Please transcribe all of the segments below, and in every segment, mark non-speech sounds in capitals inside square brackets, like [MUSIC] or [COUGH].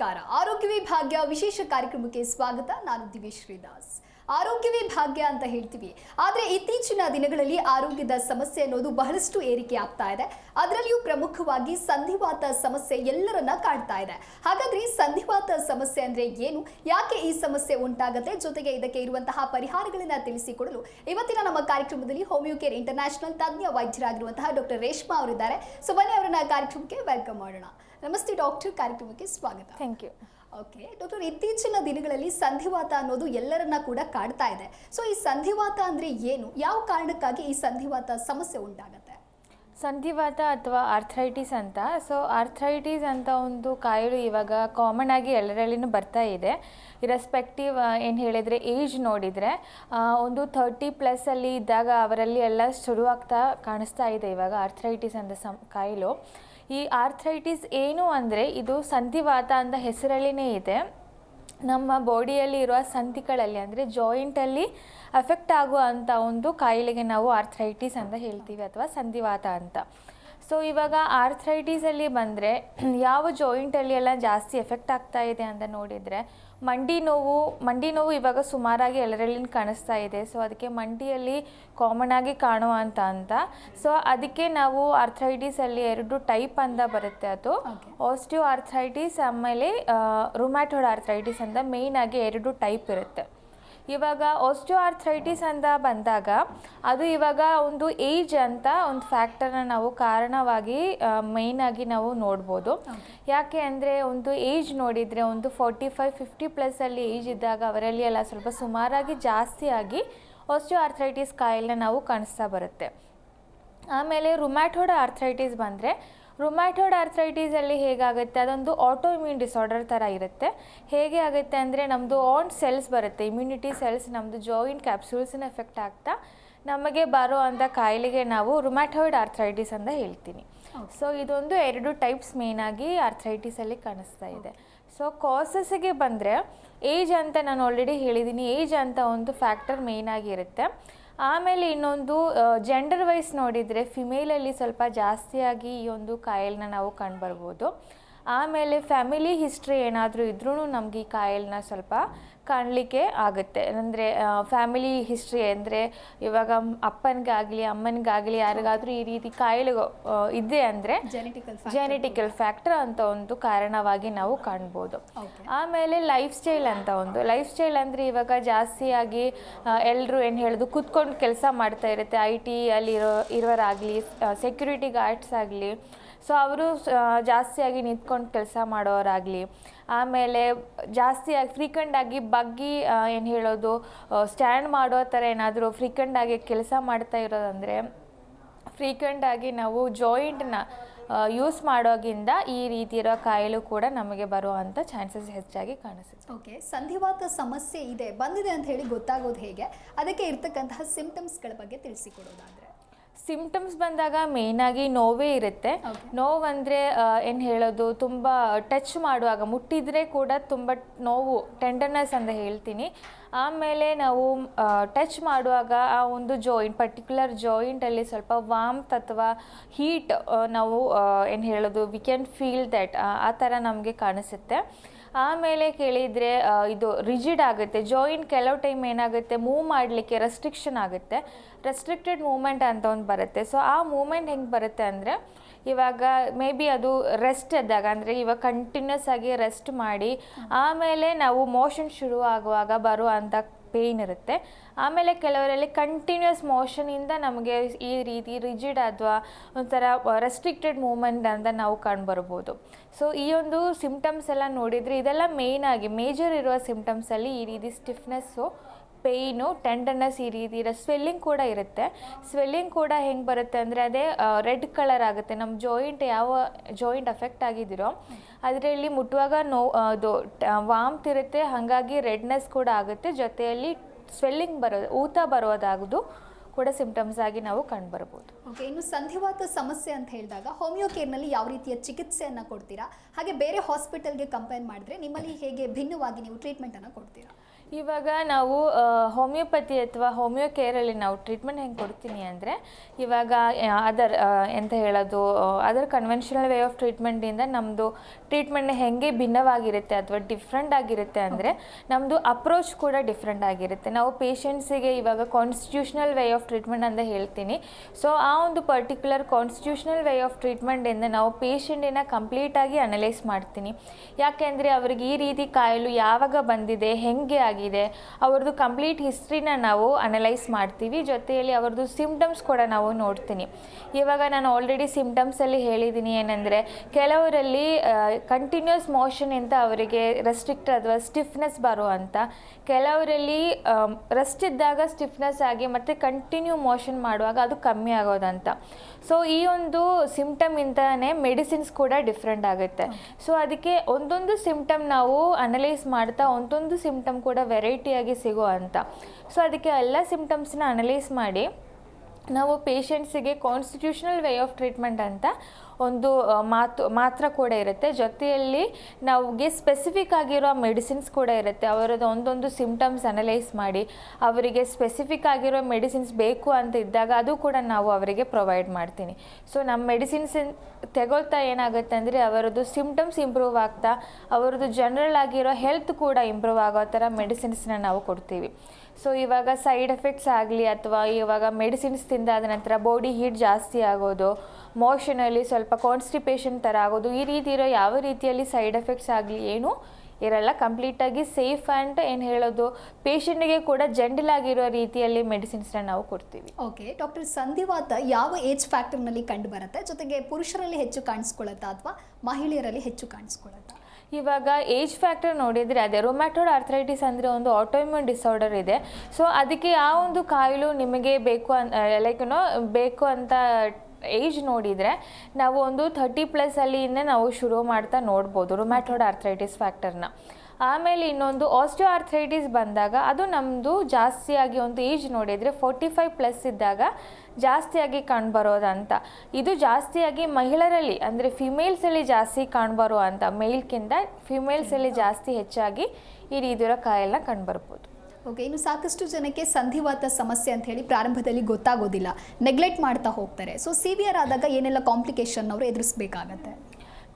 ನಮಸ್ಕಾರ. ಆರೋಗ್ಯವೇ ಭಾಗ್ಯ ವಿಶೇಷ ಕಾರ್ಯಕ್ರಮಕ್ಕೆ ಸ್ವಾಗತ. ನಾನು ದಿವೇಶ್ ಶ್ರೀದಾಸ್ ಆರೋಗ್ಯವೇ ಭಾಗ್ಯ ಅಂತ ಹೇಳ್ತೀವಿ. ಆದರೆ ಇತ್ತೀಚಿನ ದಿನಗಳಲ್ಲಿ ಆರೋಗ್ಯದ ಸಮಸ್ಯೆ ಅನ್ನೋದು ಬಹಳಷ್ಟು ಏರಿಕೆ ಆಗ್ತಾ ಇದೆ. ಅದರಲ್ಲಿಯೂ ಪ್ರಮುಖವಾಗಿ ಸಂಧಿವಾತ ಸಮಸ್ಯೆ ಎಲ್ಲರನ್ನ ಕಾಡ್ತಾ ಇದೆ. ಹಾಗಾದ್ರೆ ಸಂಧಿವಾತ ಸಮಸ್ಯೆ ಅಂದ್ರೆ ಏನು? ಯಾಕೆ ಈ ಸಮಸ್ಯೆ ಉಂಟಾಗುತ್ತೆ? ಜೊತೆಗೆ ಇದಕ್ಕೆ ಇರುವಂತಹ ಪರಿಹಾರಗಳನ್ನ ತಿಳಿಸಿಕೊಡಲು ಇವತ್ತಿನ ನಮ್ಮ ಕಾರ್ಯಕ್ರಮದಲ್ಲಿ ಹೋಮಿಯೋ ಕೇರ್ ಇಂಟರ್ನ್ಯಾಷನಲ್ ತಜ್ಞ ವೈದ್ಯರಾಗಿರುವಂತಹ ಡಾಕ್ಟರ್ ರೇಷ್ಮಾ ಅವರಿದ್ದಾರೆ. ಸೊ ಬನ್ನಿ ಅವರನ್ನ ಕಾರ್ಯಕ್ರಮಕ್ಕೆ ವೆಲ್ಕಮ್ ಮಾಡೋಣ. ನಮಸ್ತೆ ಡಾಕ್ಟರ್ ಕಾರ್ಯಕ್ರಮಕ್ಕೆ ಸ್ವಾಗತ. ಥ್ಯಾಂಕ್ ಯು ಓಕೆ ಡಾಕ್ಟರ್ ಇತ್ತೀಚಿನ ದಿನಗಳಲ್ಲಿ ಸಂಧಿವಾತ ಅನ್ನೋದು ಎಲ್ಲರನ್ನ ಕೂಡ ಕಾಡ್ತಾ ಇದೆ. ಸೊ ಈ ಸಂಧಿವಾತ ಅಂದರೆ ಏನು? ಯಾವ ಕಾರಣಕ್ಕಾಗಿ ಈ ಸಂಧಿವಾತ ಸಮಸ್ಯೆ ಉಂಟಾಗತ್ತೆ? ಸಂಧಿವಾತ ಅಥವಾ ಆರ್ಥ್ರೈಟಿಸ್ ಅಂತ. ಸೊ ಆರ್ಥ್ರೈಟಿಸ್ ಅಂತ ಒಂದು ಕಾಯಿಲೆ ಇವಾಗ ಕಾಮನ್ ಆಗಿ ಎಲ್ಲರಲ್ಲಿನೂ ಬರ್ತಾ ಇದೆ. ಇರೆಸ್ಪೆಕ್ಟಿವ್ ಏನು ಹೇಳಿದರೆ ಏಜ್ ನೋಡಿದರೆ ಒಂದು ಥರ್ಟಿ ಪ್ಲಸ್ಸಲ್ಲಿ ಇದ್ದಾಗ ಅವರಲ್ಲಿ ಎಲ್ಲ ಶುರುವಾಗ್ತಾ ಕಾಣಿಸ್ತಾ ಇದೆ ಇವಾಗ ಆರ್ಥ್ರೈಟಿಸ್ ಅಂತ ಸಂ ಕಾಯಿಲೆ. ಈ ಆರ್ಥ್ರೈಟಿಸ್ ಏನು ಅಂದರೆ ಇದು ಸಂಧಿವಾತ ಅಂತ ಹೆಸರಲ್ಲಿನೇ ಇದೆ. ನಮ್ಮ ಬಾಡಿಯಲ್ಲಿ ಇರುವ ಸಂಧಿಗಳಲ್ಲಿ ಅಂದರೆ ಜಾಯಿಂಟಲ್ಲಿ ಅಫೆಕ್ಟ್ ಆಗುವಂಥ ಒಂದು ಕಾಯಿಲೆಗೆ ನಾವು ಆರ್ಥ್ರೈಟಿಸ್ ಅಂತ ಹೇಳ್ತೀವಿ ಅಥವಾ ಸಂಧಿವಾತ ಅಂತ. ಸೊ ಇವಾಗ ಆರ್ಥ್ರೈಟಿಸಲ್ಲಿ ಬಂದರೆ, ಯಾವ ಜಾಯಿಂಟಲ್ಲಿ ಎಲ್ಲ ಜಾಸ್ತಿ ಎಫೆಕ್ಟ್ ಆಗ್ತಾ ಇದೆ ಅಂತ ನೋಡಿದರೆ ಮಂಡಿ ನೋವು ಮಂಡಿ ನೋವು ಇವಾಗ ಸುಮಾರಾಗಿ ಎಲ್ಲರಲ್ಲಿ ಕಾಣಿಸ್ತಾ ಇದೆ. ಸೊ ಅದಕ್ಕೆ ಮಂಡಿಯಲ್ಲಿ ಕಾಮನ್ ಆಗಿ ಕಾಣುವ ಅಂತ ಅಂತ. ಸೊ ಅದಕ್ಕೆ ನಾವು ಆರ್ಥ್ರೈಟಿಸಲ್ಲಿ ಎರಡು ಟೈಪ್ ಅಂತ ಬರುತ್ತೆ ಅದು. ಆಸ್ಟಿಯೋ ಆರ್ಥ್ರೈಟಿಸ್ ಆಮೇಲೆ ರುಮ್ಯಾಟೋಡ್ ಆರ್ಥ್ರೈಟಿಸ್ ಅಂತ ಮೇಯ್ನಾಗಿ ಆಗಿ ಎರಡು ಟೈಪ್ ಇರುತ್ತೆ. ಇವಾಗ ಆಸ್ಟಿಯೋ ಆರ್ಥ್ರೈಟಿಸ್ ಅಂತ ಬಂದಾಗ ಅದು ಇವಾಗ ಒಂದು ಏಜ್ ಅಂತ ಒಂದು ಫ್ಯಾಕ್ಟರ್ನ ನಾವು ಕಾರಣವಾಗಿ ಮೈನ್ ಆಗಿ ನಾವು ನೋಡ್ಬೋದು. ಯಾಕೆ ಅಂದರೆ ಒಂದು ಏಜ್ ನೋಡಿದರೆ ಒಂದು ಫೋರ್ಟಿ ಫೈವ್ ಫಿಫ್ಟಿ ಪ್ಲಸ್ಸಲ್ಲಿ ಏಜ್ ಇದ್ದಾಗ ಅವರಲ್ಲಿ ಎಲ್ಲ ಸ್ವಲ್ಪ ಸುಮಾರಾಗಿ ಜಾಸ್ತಿ ಆಗಿ ಆಸ್ಟಿಯೋ ಆರ್ಥ್ರೈಟಿಸ್ ಕಾಯಿಲೆ ನಾವು ಕಾಣಿಸ್ತಾ ಬರುತ್ತೆ. ಆಮೇಲೆ ರುಮ್ಯಾಟೋಡ್ ಆರ್ಥ್ರೈಟಿಸ್ ಬಂದರೆ ರುಮ್ಯಾಟೋಡ್ ಆರ್ಥ್ರೈಟಿಸಲ್ಲಿ ಹೇಗಾಗುತ್ತೆ? ಅದೊಂದು ಆಟೋ ಇಮ್ಯೂನ್ ಡಿಸಾರ್ಡರ್ ಥರ ಇರುತ್ತೆ. ಹೇಗೆ ಆಗುತ್ತೆ ಅಂದರೆ ನಮ್ಮದು ಆನ್ ಸೆಲ್ಸ್ ಬರುತ್ತೆ. ಇಮ್ಯುನಿಟಿ ಸೆಲ್ಸ್ ನಮ್ಮದು ಜಾಯಿಂಟ್ ಕ್ಯಾಪ್ಸೂಲ್ಸ್ನ ಎಫೆಕ್ಟ್ ಆಗ್ತಾ ನಮಗೆ ಬರೋ ಅಂಥ ಕಾಯಿಲೆಗೆ ನಾವು ರುಮ್ಯಾಟೋಯ್ಡ್ ಆರ್ಥ್ರೈಟಿಸ್ ಅಂತ ಹೇಳ್ತೀನಿ. ಸೊ ಇದೊಂದು ಎರಡು ಟೈಪ್ಸ್ ಮೇಯ್ನಾಗಿ ಆರ್ಥ್ರೈಟಿಸಲ್ಲಿ ಕಾಣಿಸ್ತಾ ಇದೆ. ಸೊ ಕಾಸಸ್ಗೆ ಬಂದರೆ ಏಜ್ ಅಂತ ನಾನು ಆಲ್ರೆಡಿ ಹೇಳಿದ್ದೀನಿ ಏಜ್ ಅಂತ ಒಂದು ಫ್ಯಾಕ್ಟರ್ ಮೇಯ್ನಾಗಿ ಇರುತ್ತೆ. ಆಮೇಲೆ ಇನ್ನೊಂದು ಜೆಂಡರ್ ವೈಸ್ ನೋಡಿದರೆ ಫಿಮೇಲಲ್ಲಿ ಸ್ವಲ್ಪ ಜಾಸ್ತಿಯಾಗಿ ಈ ಒಂದು ಕಾಯಿಲೆನ ನಾವು ಕಂಡುಬರ್ಬೋದು. ಆಮೇಲೆ ಫ್ಯಾಮಿಲಿ ಹಿಸ್ಟ್ರಿ ಏನಾದರೂ ಇದ್ರೂ ನಮಗೆ ಈ ಕಾಯಿಲೆನ ಸ್ವಲ್ಪ ಕಾಣಲಿಕ್ಕೆ ಆಗುತ್ತೆ. ಅಂದರೆ ಫ್ಯಾಮಿಲಿ ಹಿಸ್ಟ್ರಿ ಅಂದರೆ ಇವಾಗ ಅಪ್ಪನಿಗಾಗಲಿ ಅಮ್ಮನಿಗಾಗಲಿ ಯಾರಿಗಾದರೂ ಈ ರೀತಿ ಕಾಯಿಲೆ ಇದೆ ಅಂದರೆ ಜೆನೆಟಿಕಲ್ ಫ್ಯಾಕ್ಟರ್ ಅಂತ ಒಂದು ಕಾರಣವಾಗಿ ನಾವು ಕಾಣ್ಬೋದು. ಆಮೇಲೆ ಲೈಫ್ ಸ್ಟೈಲ್ ಅಂತ ಒಂದು. ಲೈಫ್ ಸ್ಟೈಲ್ ಅಂದರೆ ಇವಾಗ ಜಾಸ್ತಿಯಾಗಿ ಎಲ್ಲರೂ ಏನು ಹೇಳೋದು ಕೂತ್ಕೊಂಡು ಕೆಲಸ ಮಾಡ್ತಾ ಇರುತ್ತೆ. ಐ ಟಿ ಅಲ್ಲಿರೋ ಇರೋರಾಗಲಿ ಸೆಕ್ಯೂರಿಟಿ ಗಾರ್ಡ್ಸ್ ಆಗಲಿ ಸೊ ಅವರು ಜಾಸ್ತಿಯಾಗಿ ನಿಂತ್ಕೊಂಡು ಕೆಲಸ ಮಾಡೋರಾಗಲಿ, ಆಮೇಲೆ ಜಾಸ್ತಿಯಾಗಿ ಫ್ರೀಕ್ವೆಂಟಾಗಿ ಬಗ್ಗಿ ಏನು ಹೇಳೋದು ಸ್ಟ್ಯಾಂಡ್ ಮಾಡೋ ಥರ ಏನಾದರೂ ಫ್ರೀಕ್ವೆಂಟಾಗಿ ಕೆಲಸ ಮಾಡ್ತಾ ಇರೋದಂದರೆ ಫ್ರೀಕ್ವೆಂಟಾಗಿ ನಾವು ಜಾಯಿಂಟ್ನ ಯೂಸ್ ಮಾಡೋಗಿಂದ ಈ ರೀತಿ ಇರೋ ಕಾಯಿಲೆ ಕೂಡ ನಮಗೆ ಬರುವಂಥ ಚಾನ್ಸಸ್ ಹೆಚ್ಚಾಗಿ ಕಾಣಿಸುತ್ತೆ. ಓಕೆ ಸಂಧಿವಾತ ಸಮಸ್ಯೆ ಇದೆ, ಬಂದಿದೆ ಅಂತ ಹೇಳಿ ಗೊತ್ತಾಗೋದು ಹೇಗೆ? ಅದಕ್ಕೆ ಇರ್ತಕ್ಕಂತಹ ಸಿಂಪ್ಟಮ್ಸ್ಗಳ ಬಗ್ಗೆ ತಿಳಿಸಿಕೊಡೋದಾದ್ರೆ. ಸಿಂಪ್ಟಮ್ಸ್ ಬಂದಾಗ ಮೇಯ್ನಾಗಿ ನೋವೇ ಇರುತ್ತೆ. ನೋವು ಅಂದರೆ ಏನು ಹೇಳೋದು? ತುಂಬ ಟಚ್ ಮಾಡುವಾಗ ಮುಟ್ಟಿದರೆ ಕೂಡ ತುಂಬ ನೋವು ಟೆಂಡರ್ನೆಸ್ ಅಂತ ಹೇಳ್ತೀನಿ. ಆಮೇಲೆ ನಾವು ಟಚ್ ಮಾಡುವಾಗ ಆ ಒಂದು ಜಾಯಿಂಟ್ ಪರ್ಟಿಕ್ಯುಲರ್ ಜಾಯಿಂಟಲ್ಲಿ ಸ್ವಲ್ಪ ವಾಮ್ತ್ ಅಥವಾ ಹೀಟ್ ನಾವು ಏನು ಹೇಳೋದು ವಿ ಕ್ಯಾನ್ ಫೀಲ್ ದ್ಯಾಟ್ ಆ ಥರ ನಮಗೆ ಕಾಣಿಸುತ್ತೆ. ಆಮೇಲೆ ಕೇಳಿದರೆ ಇದು ರಿಜಿಡ್ ಆಗುತ್ತೆ ಜಾಯಿಂಟ್ ಕೆಲವು ಟೈಮ್ ಏನಾಗುತ್ತೆ ಮೂವ್ ಮಾಡಲಿಕ್ಕೆ ರೆಸ್ಟ್ರಿಕ್ಷನ್ ಆಗುತ್ತೆ. ರೆಸ್ಟ್ರಿಕ್ಟೆಡ್ ಮೂಮೆಂಟ್ ಅಂತ ಒಂದು ಬರುತ್ತೆ. ಸೊ ಆ ಮೂಮೆಂಟ್ ಹೆಂಗೆ ಬರುತ್ತೆ ಅಂದರೆ ಇವಾಗ ಮೇ ಬಿ ಅದು ರೆಸ್ಟ್ ಇದ್ದಾಗ ಅಂದರೆ ಇವಾಗ ಕಂಟಿನ್ಯೂಸ್ ಆಗಿ ರೆಸ್ಟ್ ಮಾಡಿ ಆಮೇಲೆ ನಾವು ಮೋಷನ್ ಶುರು ಆಗುವಾಗ ಬರುವಂಥ ಪೇಯ್ನ್ ಇರುತ್ತೆ. ಆಮೇಲೆ ಕೆಲವರಲ್ಲಿ ಕಂಟಿನ್ಯೂಸ್ ಮೋಷನಿಂದ ನಮಗೆ ಈ ರೀತಿ ರಿಜಿಡ್ ಅಥವಾ ಒಂಥರ ರೆಸ್ಟ್ರಿಕ್ಟೆಡ್ ಮೂಮೆಂಟ್ ಅಂತ ನಾವು ಕಂಡುಬರ್ಬೋದು. ಸೊ ಈ ಒಂದು ಸಿಂಪ್ಟಮ್ಸ್ ಎಲ್ಲ ನೋಡಿದರೆ ಇದೆಲ್ಲ ಮೇಯ್ನಾಗಿ ಮೇಜರ್ ಇರುವ ಸಿಂಪ್ಟಮ್ಸಲ್ಲಿ ಈ ರೀತಿ ಸ್ಟಿಫ್ನೆಸ್ಸು ಪೇಯ್ನು, ಟೆಂಡರ್ನೆಸ್ ಈ ರೀತಿ ಇರೋ ಸ್ವೆಲ್ಲಿಂಗ್ ಕೂಡ ಇರುತ್ತೆ. ಸ್ವೆಲ್ಲಿಂಗ್ ಕೂಡ ಹೆಂಗೆ ಬರುತ್ತೆ ಅಂದರೆ ಅದೇ ರೆಡ್ ಕಲರ್ ಆಗುತ್ತೆ. ನಮ್ಮ ಜಾಯಿಂಟ್ ಯಾವ ಜಾಯಿಂಟ್ ಅಫೆಕ್ಟ್ ಆಗಿದ್ದೀರೋ, ಅದರಲ್ಲಿ ಮುಟ್ಟುವಾಗ ನೋ ಅದು ವಾಮ್ತ್ ಇರುತ್ತೆ. ಹಾಗಾಗಿ ರೆಡ್ನೆಸ್ ಕೂಡ ಆಗುತ್ತೆ. ಜೊತೆಯಲ್ಲಿ ಸ್ವೆಲ್ಲಿಂಗ್ ಬರೋದು ಊತ ಬರೋದಾಗೋದು ಕೂಡ ಸಿಂಪ್ಟಮ್ಸ್ ಆಗಿ ನಾವು ಕಂಡುಬರ್ಬೋದು. ಓಕೆ ಇನ್ನು ಸಂಧಿವಾತ ಸಮಸ್ಯೆ ಅಂತ ಹೇಳಿದಾಗ ಹೋಮಿಯೋ ಕೇರ್ನಲ್ಲಿ ಯಾವ ರೀತಿಯ ಚಿಕಿತ್ಸೆಯನ್ನು ಕೊಡ್ತೀರಾ? ಹಾಗೆ ಬೇರೆ ಹಾಸ್ಪಿಟಲ್ಗೆ ಕಂಪೇರ್ ಮಾಡಿದ್ರೆ ನಿಮ್ಮಲ್ಲಿ ಹೇಗೆ ಭಿನ್ನವಾಗಿ ನೀವು ಟ್ರೀಟ್ಮೆಂಟನ್ನು ಕೊಡ್ತೀರಾ? ಇವಾಗ ನಾವು ಹೋಮಿಯೋಪತಿ ಅಥವಾ ಹೋಮಿಯೋ ಕೇರಲ್ಲಿ ನಾವು ಟ್ರೀಟ್ಮೆಂಟ್ ಹೆಂಗೆ ಕೊಡ್ತೀನಿ ಅಂದರೆ, ಇವಾಗ ಅದರ್ ಎಂತ ಹೇಳೋದು ಅದರ್ ಕನ್ವೆನ್ಷನಲ್ ವೇ ಆಫ್ ಟ್ರೀಟ್ಮೆಂಟಿಂದ ನಮ್ಮದು ಟ್ರೀಟ್ಮೆಂಟ್ ಹೆಂಗೆ ಭಿನ್ನವಾಗಿರುತ್ತೆ ಅಥವಾ ಡಿಫ್ರೆಂಟ್ ಆಗಿರುತ್ತೆ ಅಂದರೆ ನಮ್ಮದು ಅಪ್ರೋಚ್ ಕೂಡ ಡಿಫ್ರೆಂಟ್ ಆಗಿರುತ್ತೆ. ನಾವು ಪೇಷಂಟ್ಸಿಗೆ ಇವಾಗ ಕಾನ್ಸ್ಟಿಟ್ಯೂಷನಲ್ ವೇ ಆಫ್ ಟ್ರೀಟ್ಮೆಂಟ್ ಅಂತ ಹೇಳ್ತೀನಿ. ಸೊ ಆ ಒಂದು ಪರ್ಟಿಕ್ಯುಲರ್ ಕಾನ್ಸ್ಟಿಟ್ಯೂಷನಲ್ ವೇ ಆಫ್ ಟ್ರೀಟ್ಮೆಂಟಿಂದ ನಾವು ಪೇಷಂಟಿನ ಕಂಪ್ಲೀಟಾಗಿ ಅನಲೈಸ್ ಮಾಡ್ತೀನಿ. ಯಾಕೆಂದರೆ, ಅವ್ರಿಗೆ ಈ ರೀತಿ ಕಾಯಿಲೆ ಯಾವಾಗ ಬಂದಿದೆ, ಹೆಂಗೆ ಆಗಿದೆ ಅವ್ರದ್ದು ಕಂಪ್ಲೀಟ್ ಹಿಸ್ಟ್ರಿನ ನಾವು ಅನಲೈಸ್ ಮಾಡ್ತೀವಿ. ಜೊತೆಯಲ್ಲಿ ಅವ್ರದ್ದು ಸಿಮ್ಟಮ್ಸ್ ಕೂಡ ನಾವು ನೋಡ್ತೀನಿ. ಇವಾಗ ನಾನು ಆಲ್ರೆಡಿ ಸಿಮ್ಟಮ್ಸಲ್ಲಿ ಹೇಳಿದ್ದೀನಿ ಏನಂದರೆ, ಕೆಲವರಲ್ಲಿ ಕಂಟಿನ್ಯೂಸ್ ಮೋಷನ್ ಅಂತ ಅವರಿಗೆ ರೆಸ್ಟ್ರಿಕ್ಟ್ ಅಥವಾ ಸ್ಟಿಫ್ನೆಸ್ ಬರುವಂಥ ಕೆಲವರಲ್ಲಿ ರೆಸ್ಟ್ ಇದ್ದಾಗ ಸ್ಟಿಫ್ನೆಸ್ ಆಗಿ ಮತ್ತು ಕಂಟಿನ್ಯೂ ಮೋಷನ್ ಮಾಡುವಾಗ ಅದು ಕಮ್ಮಿ ಆಗೋದಂತ. ಸೊ ಈ ಒಂದು ಸಿಮ್ಟಮ್ ಇಂದನೇ ಮೆಡಿಸಿನ್ಸ್ ಕೂಡ ಡಿಫ್ರೆಂಟ್ ಆಗುತ್ತೆ. ಸೊ ಅದಕ್ಕೆ ಒಂದೊಂದು ಸಿಮ್ಟಮ್ ನಾವು ಅನಲೈಸ್ ಮಾಡ್ತಾ, ಒಂದೊಂದು ಸಿಮ್ಟಮ್ ಕೂಡ ವೆರೈಟಿಯಾಗಿ ಸಿಗೋ ಅಂತ ಸೊ ಅದಕ್ಕೆ ಎಲ್ಲ ಸಿಮ್ಟಮ್ಸ್ನ ಅನಲೈಸ್ ಮಾಡಿ ನಾವು ಪೇಷಂಟ್ಸಿಗೆ ಕಾನ್ಸ್ಟಿಟ್ಯೂಷನಲ್ ವೇ ಆಫ್ ಟ್ರೀಟ್ಮೆಂಟ್ ಅಂತ ಒಂದು ಮಾತು, ಮಾತ್ರ ಕೂಡ ಇರುತ್ತೆ. ಜೊತೆಯಲ್ಲಿ ನಮಗೆ ಸ್ಪೆಸಿಫಿಕ್ ಆಗಿರೋ ಮೆಡಿಸಿನ್ಸ್ ಕೂಡ ಇರುತ್ತೆ. ಅವರದ್ದು ಒಂದೊಂದು ಸಿಮ್ಟಮ್ಸ್ ಅನಲೈಸ್ ಮಾಡಿ, ಅವರಿಗೆ ಸ್ಪೆಸಿಫಿಕ್ ಆಗಿರೋ ಮೆಡಿಸಿನ್ಸ್ ಬೇಕು ಅಂತ ಇದ್ದಾಗ ಅದು ಕೂಡ ನಾವು ಅವರಿಗೆ ಪ್ರೊವೈಡ್ ಮಾಡ್ತೀನಿ. ಸೊ ನಮ್ಮ ಮೆಡಿಸಿನ್ಸ್ ತಗೊಳ್ತಾ ಏನಾಗುತ್ತೆ ಅಂದರೆ, ಅವರದ್ದು ಸಿಮ್ಟಮ್ಸ್ ಇಂಪ್ರೂವ್ ಆಗ್ತಾ, ಅವರದ್ದು ಜನರಲ್ ಆಗಿರೋ ಹೆಲ್ತ್ ಕೂಡ ಇಂಪ್ರೂವ್ ಆಗೋ ಥರ ಮೆಡಿಸಿನ್ಸ್ನ ನಾವು ಕೊಡ್ತೀವಿ. ಸೊ ಇವಾಗ ಸೈಡ್ ಎಫೆಕ್ಟ್ಸ್ ಆಗಲಿ ಅಥವಾ ಇವಾಗ ಮೆಡಿಸಿನ್ಸ್ ತಿಂದಾದ ನಂತರ ಬಾಡಿ ಹೀಟ್ ಜಾಸ್ತಿ ಆಗೋದು ಮೋಷನಲ್ಲಿ ಸ್ವಲ್ಪ ಕಾನ್ಸ್ಟಿಪೇಷನ್ ಥರ ಆಗೋದು, ಈ ರೀತಿ ಇರೋ ಯಾವ ರೀತಿಯಲ್ಲಿ ಸೈಡ್ ಎಫೆಕ್ಟ್ಸ್ ಆಗಲಿ ಏನು ಇರಲ್ಲ. ಕಂಪ್ಲೀಟಾಗಿ ಸೇಫ್ ಆ್ಯಂಡ್ ಏನು ಹೇಳೋದು ಪೇಷಂಟ್ಗೆ ಕೂಡ ಜಂಡಲ್ ಆಗಿರೋ ರೀತಿಯಲ್ಲಿ ಮೆಡಿಸಿನ್ಸ್ನ ನಾವು ಕೊಡ್ತೀವಿ. ಓಕೆ ಡಾಕ್ಟರ್ ಸಂಧಿವಾತ ಯಾವ ಏಜ್ ಫ್ಯಾಕ್ಟರ್ನಲ್ಲಿ ಕಂಡು ಬರುತ್ತೆ? ಜೊತೆಗೆ ಪುರುಷರಲ್ಲಿ ಹೆಚ್ಚು ಕಾಣಿಸ್ಕೊಳ್ಳುತ್ತಾ ಅಥವಾ ಮಹಿಳೆಯರಲ್ಲಿ ಹೆಚ್ಚು ಕಾಣಿಸ್ಕೊಳ್ಳುತ್ತಾ ಇವಾಗ ಏಜ್ ಫ್ಯಾಕ್ಟರ್ ನೋಡಿದರೆ ಅದೇ ರೊಮ್ಯಾಟೋಡ್ ಆರ್ಥರೈಟಿಸ್ ಅಂದರೆ ಒಂದು ಆಟೋಮ್ಯೂನ್ ಡಿಸಾರ್ಡರ್ ಇದೆ. ಸೊ ಅದಕ್ಕೆ ಆ ಒಂದು ಕಾಯಿಲು ನಿಮಗೆ ಬೇಕು ಅನ್ ಲೈಕ್ ನೋ ಬೇಕು ಅಂತ ಏಜ್ ನೋಡಿದರೆ ನಾವು ಒಂದು ಥರ್ಟಿ ಪ್ಲಸ್ಸಲ್ಲಿಂದ ನಾವು ಶುರು ಮಾಡ್ತಾ ನೋಡ್ಬೋದು ರೊಮ್ಯಾಟೋಡ್ ಆರ್ಥರೈಟಿಸ್ ಫ್ಯಾಕ್ಟರ್ನ ಆಮೇಲೆ ಇನ್ನೊಂದು ಆಸ್ಟಿಯೋ ಆರ್ಥರೈಟಿಸ್ ಬಂದಾಗ ಅದು ನಮ್ಮದು ಜಾಸ್ತಿಯಾಗಿ ಒಂದು ಏಜ್ ನೋಡಿದರೆ ಫೋರ್ಟಿ ಫೈವ್ ಪ್ಲಸ್ ಇದ್ದಾಗ ಜಾಸ್ತಿಯಾಗಿ ಕಾಣ್ಬರೋದಂತ. ಇದು ಜಾಸ್ತಿಯಾಗಿ ಮಹಿಳೆಯರಲ್ಲಿ, ಅಂದರೆ ಫಿಮೇಲ್ಸಲ್ಲಿ ಜಾಸ್ತಿ ಕಾಣ್ಬರೋ ಅಂತ ಮೇಲ್ಕಿಂತ ಫಿಮೇಲ್ಸಲ್ಲಿ ಜಾಸ್ತಿ ಹೆಚ್ಚಾಗಿ ಈ ರೀತಿಯ ಕಾಯೆಲ್ಲ ಕಂಡುಬರ್ಬೋದು. ಓಕೆ ಇನ್ನು ಸಾಕಷ್ಟು ಜನಕ್ಕೆ ಸಂಧಿವಾತ ಸಮಸ್ಯೆ ಅಂತ ಹೇಳಿ ಪ್ರಾರಂಭದಲ್ಲಿ ಗೊತ್ತಾಗೋದಿಲ್ಲ. ನೆಗ್ಲೆಕ್ಟ್ ಮಾಡ್ತಾ ಹೋಗ್ತಾರೆ. ಸೊ ಸಿವಿಯರ್ ಆದಾಗ ಏನೆಲ್ಲ ಕಾಂಪ್ಲಿಕೇಶನ್ ಅವರು ಎದುರಿಸಬೇಕಾಗತ್ತೆ?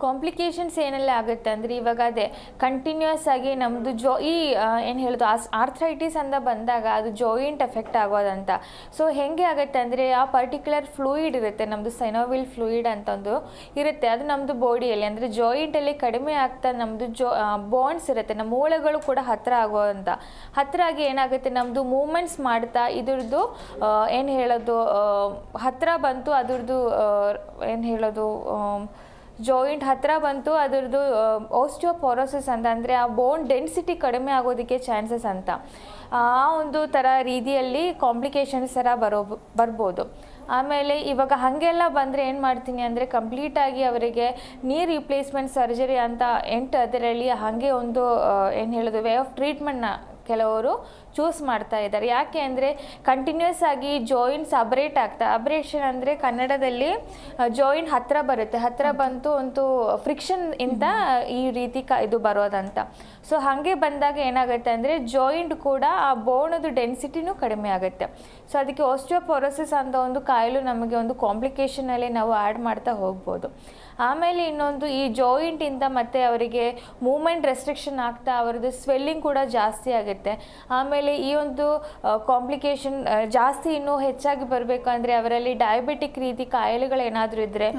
ಕಾಂಪ್ಲಿಕೇಶನ್ಸ್ ಏನೆಲ್ಲ ಆಗುತ್ತೆ? ಅಂದರೆ ಇವಾಗ ಅದೇ ಕಂಟಿನ್ಯೂಸ್ ಆಗಿ ನಮ್ಮದು ಜೋ, ಈ ಏನು ಹೇಳೋದು, ಆಸ್ ಆರ್ಥ್ರೈಟಿಸ್ ಅಂತ ಬಂದಾಗ ಅದು ಜಾಯಿಂಟ್ ಎಫೆಕ್ಟ್ ಆಗೋದಂತ. ಸೊ ಹೆಂಗೆ ಆಗುತ್ತೆ ಅಂದರೆ ಆ ಪರ್ಟಿಕ್ಯುಲರ್ ಫ್ಲೂಯಿಡ್ ಇರುತ್ತೆ ನಮ್ಮದು ಸೈನೋವಿಲ್ ಫ್ಲೂಯಿಡ್ ಅಂತ ಒಂದು ಇರುತ್ತೆ. ಅದು ನಮ್ಮದು ಬಾಡಿಯಲ್ಲಿ ಅಂದರೆ ಜಾಯಿಂಟಲ್ಲಿ ಕಡಿಮೆ ಆಗ್ತಾ ನಮ್ಮದು ಜೋ ಬಾಂಡ್ಸ್ ಇರುತ್ತೆ. ನಮ್ಮ ಮೂಳೆಗಳು ಕೂಡ ಹತ್ತಿರ ಆಗೋದಂತ ಹತ್ತಿರ ಆಗಿ ಏನಾಗುತ್ತೆ ನಮ್ಮದು ಮೂಮೆಂಟ್ಸ್ ಮಾಡ್ತಾ ಇದ್ರದ್ದು ಏನು ಹೇಳೋದು ಹತ್ತಿರ ಬಂತು ಅದ್ರದ್ದು ಏನು ಹೇಳೋದು ಜಾಯಿಂಟ್ ಹತ್ತಿರ ಬಂತು, ಅದರದ್ದು ಓಸ್ಟಿಯೋಪೊರೋಸಿಸ್ ಅಂತ. ಅಂದರೆ ಆ ಬೋನ್ ಡೆನ್ಸಿಟಿ ಕಡಿಮೆ ಆಗೋದಕ್ಕೆ ಚಾನ್ಸಸ್ ಅಂತ. ಆ ಒಂದು ಥರ ರೀತಿಯಲ್ಲಿ ಕಾಂಪ್ಲಿಕೇಶನ್ಸ್ ಥರ ಬರೋ, ಬರ್ಬೋದು. ಆಮೇಲೆ ಇವಾಗ ಹಾಗೆಲ್ಲ ಬಂದರೆ ಏನು ಮಾಡ್ತೀನಿ ಅಂದರೆ ಕಂಪ್ಲೀಟಾಗಿ ಅವರಿಗೆ ನೀ ರಿಪ್ಲೇಸ್ಮೆಂಟ್ ಸರ್ಜರಿ ಅಂತ ಎಂಟು ಅದರಲ್ಲಿ ಹಾಗೆ ಒಂದು ಏನು ಹೇಳೋದು ವೇ ಆಫ್ ಟ್ರೀಟ್ಮೆಂಟ್ನ ಕೆಲವರು ಚೂಸ್ ಮಾಡ್ತಾ ಇದ್ದಾರೆ. ಯಾಕೆ ಅಂದರೆ ಕಂಟಿನ್ಯೂಸ್ ಆಗಿ ಜಾಯಿಂಟ್ಸ್ ಅಬ್ರೇಟ್ ಆಗ್ತಾ ಅಬ್ರೇಷನ್ ಅಂದರೆ ಕನ್ನಡದಲ್ಲಿ ಜಾಯಿಂಟ್ ಹತ್ತಿರ ಬರುತ್ತೆ. ಹತ್ತಿರ ಬಂತು ಒಂದು ಫ್ರಿಕ್ಷನ್ ಇಂದ ಈ ರೀತಿ ಕ ಇದು ಬರೋದಂತ. ಸೊ ಹಾಗೆ ಬಂದಾಗ ಏನಾಗುತ್ತೆ ಅಂದರೆ ಜಾಯಿಂಟ್ ಕೂಡ ಆ ಬೋಣದ ಡೆನ್ಸಿಟಿನೂ ಕಡಿಮೆ ಆಗುತ್ತೆ. ಸೊ ಅದಕ್ಕೆ ಆಸ್ಟಿಯೋಪೊರೋಸಿಸ್ ಅಂತ ಒಂದು ಕಾಯಿಲೆ ನಮಗೆ ಒಂದು ಕಾಂಪ್ಲಿಕೇಶನಲ್ಲಿ ನಾವು ಆ್ಯಡ್ ಮಾಡ್ತಾ ಹೋಗ್ಬೋದು. ಆಮೇಲೆ ಇನ್ನೊಂದು ಈ ಜಾಯಿಂಟಿಂದ ಮತ್ತೆ ಅವರಿಗೆ ಮೂಮೆಂಟ್ ರೆಸ್ಟ್ರಿಕ್ಷನ್ ಆಗ್ತಾ ಅವರದ್ದು ಸ್ವೆಲ್ಲಿಂಗ್ ಕೂಡ ಜಾಸ್ತಿ ಆಗುತ್ತೆ. ಆಮೇಲೆ ಈ ಒಂದು ಕಾಂಪ್ಲಿಕೇಶನ್ ಜಾಸ್ತಿ ಇನ್ನೂ ಹೆಚ್ಚಾಗಿ ಬರಬೇಕು ಅಂದರೆ ಅವರಲ್ಲಿ ಡಯಾಬಿಟಿಕ್ ರೀತಿ ಕಾಯಿಲೆಗಳು ಏನಾದರೂ ಇದ್ದರೆ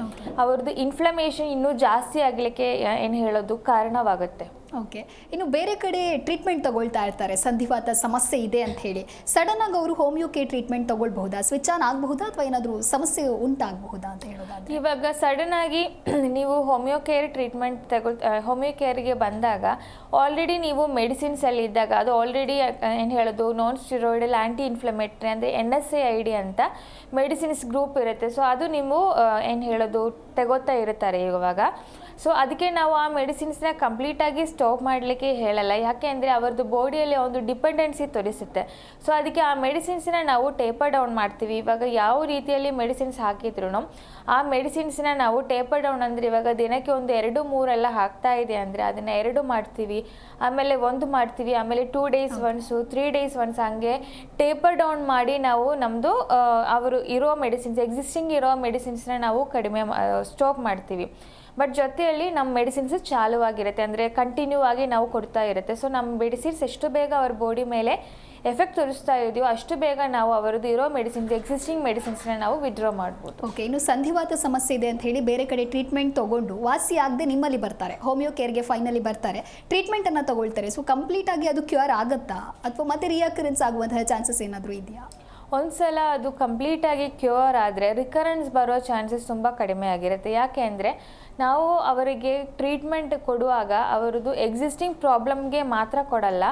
ಅವ್ರದ್ದು ಇನ್ಫ್ಲಮೇಷನ್ ಇನ್ನೂ ಜಾಸ್ತಿ ಆಗಲಿಕ್ಕೆ ಏನು ಹೇಳೋದು ಕಾರಣವಾಗುತ್ತೆ. ಓಕೆ. ಇನ್ನು ಬೇರೆ ಕಡೆ ಟ್ರೀಟ್ಮೆಂಟ್ ತಗೊಳ್ತಾ ಇರ್ತಾರೆ. ಸಂಧಿವಾತ ಸಮಸ್ಯೆ ಇದೆ ಅಂತ ಹೇಳಿ. ಸಡನ್ ಆಗಿ ಅವರು ಹೋಮಿಯೋಕೆ ಟ್ರೀಟ್ಮೆಂಟ್ ತಗೊಳ್ಬಹುದಾ? ಸ್ವಿಚ್ ಆನ್ ಆಗಬಹುದಾ? ಅಥವಾ ಏನಾದರೂ ಸಮಸ್ಯೆ ಉಂಟಾಗಬಹುದಾ ಅಂತ ಹೇಳೋದಾದ್ರೆ? ಇವಾಗ ಸಡನ್ ಆಗಿ [CLEARS THROAT] ನೀವು ಹೋಮಿಯೋ ಕೇರ್ ಟ್ರೀಟ್ಮೆಂಟ್ ತಗೊಳ್ ಹೋಮಿಯೋ ಕೇರ್ಗೆ ಬಂದಾಗ ಆಲ್ರೆಡಿ ನೀವು ಮೆಡಿಸಿನ್ಸ್ ಅಲ್ಲಿ ಇದ್ದಾಗ ಅದು ಆಲ್ರೆಡಿ ಏನು ಹೇಳೋದು? ನಾನ್ ಸ್ಟಿರಾಯ್ಡಲ್ ಆ್ಯಂಟಿ ಇನ್ಫ್ಲಮೇಟ್ರಿ ಅಂದರೆ N S A I D ಅಂತ ಮೆಡಿಸಿನ್ಸ್ ಗ್ರೂಪ್ ಇರುತ್ತೆ. ಸೊ ಅದು ನೀವು ಏನು ಹೇಳೋದು? ತಗೋತಾ ಇರ್ತಾರೆ ಇವಾಗ ಸೊ ಅದಕ್ಕೆ ನಾವು ಆ ಮೆಡಿಸಿನ್ಸ್ನ ಕಂಪ್ಲೀಟಾಗಿ ಸ್ಟಾಪ್ ಮಾಡಲಿಕ್ಕೆ ಹೇಳಲ್ಲ. ಯಾಕೆ ಅಂದರೆ ಅವ್ರದ್ದು ಬಾಡಿಯಲ್ಲಿ ಒಂದು ಡಿಪೆಂಡೆನ್ಸಿ ತೋರಿಸುತ್ತೆ. ಸೊ ಅದಕ್ಕೆ ಆ ಮೆಡಿಸಿನ್ಸ್ನ ನಾವು ಟೇಪರ್ ಡೌನ್ ಮಾಡ್ತೀವಿ. ಇವಾಗ ಯಾವ ರೀತಿಯಲ್ಲಿ ಮೆಡಿಸಿನ್ಸ್ ಹಾಕಿದ್ರು ಆ ಮೆಡಿಸಿನ್ಸ್ನ ನಾವು ಟೇಪರ್ ಡೌನ್ ಅಂದರೆ ಇವಾಗ ದಿನಕ್ಕೆ ಒಂದು ಎರಡು ಮೂರೆಲ್ಲ ಹಾಕ್ತಾ ಇದೆ ಅಂದರೆ ಅದನ್ನು ಎರಡು ಮಾಡ್ತೀವಿ. ಆಮೇಲೆ ಒಂದು ಮಾಡ್ತೀವಿ. ಆಮೇಲೆ two days once three days once ಹಂಗೆ ಟೇಪರ್ ಡೌನ್ ಮಾಡಿ ನಾವು ನಮ್ಮದು ಅವರು ಇರೋ ಮೆಡಿಸಿನ್ಸ್ ಎಕ್ಸಿಸ್ಟಿಂಗ್ ಇರೋ ಮೆಡಿಸಿನ್ಸ್ನ ನಾವು ಕಡಿಮೆ ಸ್ಟಾಪ್ ಮಾಡ್ತೀವಿ. ಬಟ್ ಜೊತೆಯಲ್ಲಿ ನಮ್ಮ ಮೆಡಿಸಿನ್ಸ್ ಚಾಲುವಾಗಿರುತ್ತೆ. ಅಂದರೆ ಕಂಟಿನ್ಯೂ ಆಗಿ ನಾವು ಕೊಡ್ತಾ ಇರುತ್ತೆ. ಸೊ ನಮ್ಮ ಮೆಡಿಸಿನ್ಸ್ ಎಷ್ಟು ಬೇಗ ಅವ್ರ ಬಾಡಿ ಮೇಲೆ ಎಫೆಕ್ಟ್ ತೋರಿಸ್ತಾ ಇದೆಯೋ ಅಷ್ಟು ಬೇಗ ನಾವು ಅವರದ್ದು ಇರೋ ಮೆಡಿಸಿನ್ಸ್ ಎಕ್ಸಿಸ್ಟಿಂಗ್ ಮೆಡಿಸಿನ್ಸ್ನ ನಾವು ವಿಡ್ರಾ ಮಾಡ್ಬೋದು. ಓಕೆ ಇನ್ನು ಸಂಧಿವಾತ ಸಮಸ್ಯೆ ಇದೆ ಅಂತ ಹೇಳಿ ಬೇರೆ ಕಡೆ ಟ್ರೀಟ್ಮೆಂಟ್ ತಗೊಂಡು ವಾಸಿ ಆಗದೆ ನಿಮ್ಮಲ್ಲಿ ಬರ್ತಾರೆ. ಹೋಮಿಯೋ ಕೇರ್ಗೆ ಫೈನಲಿ ಬರ್ತಾರೆ. ಟ್ರೀಟ್ಮೆಂಟನ್ನು ತಗೊಳ್ತಾರೆ. ಸೊ ಕಂಪ್ಲೀಟ್ ಆಗಿ ಅದು ಕ್ಯೂರ್ ಆಗುತ್ತಾ? ಅಥವಾ ಮತ್ತೆ ರಿಯಾಕರೆನ್ಸ್ ಆಗುವಂತಹ ಚಾನ್ಸಸ್ ಏನಾದರೂ ಇದೆಯಾ? ಒಂದ್ಸಲ ಅದು ಕಂಪ್ಲೀಟಾಗಿ ಕ್ಯೂರ್ ಆದರೆ ರಿಕರೆನ್ಸ್ ಬರೋ ಚಾನ್ಸಸ್ ತುಂಬ ಕಡಿಮೆ ಆಗಿರುತ್ತೆ. ಯಾಕೆ ಅಂದರೆ ನಾವು ಅವರಿಗೆ ಟ್ರೀಟ್ಮೆಂಟ್ ಕೊಡುವಾಗ ಅವರದು ಎಕ್ಸಿಸ್ಟಿಂಗ್ ಪ್ರಾಬ್ಲಮ್ಗೆ ಮಾತ್ರ ಕೊಡಲ್ಲ.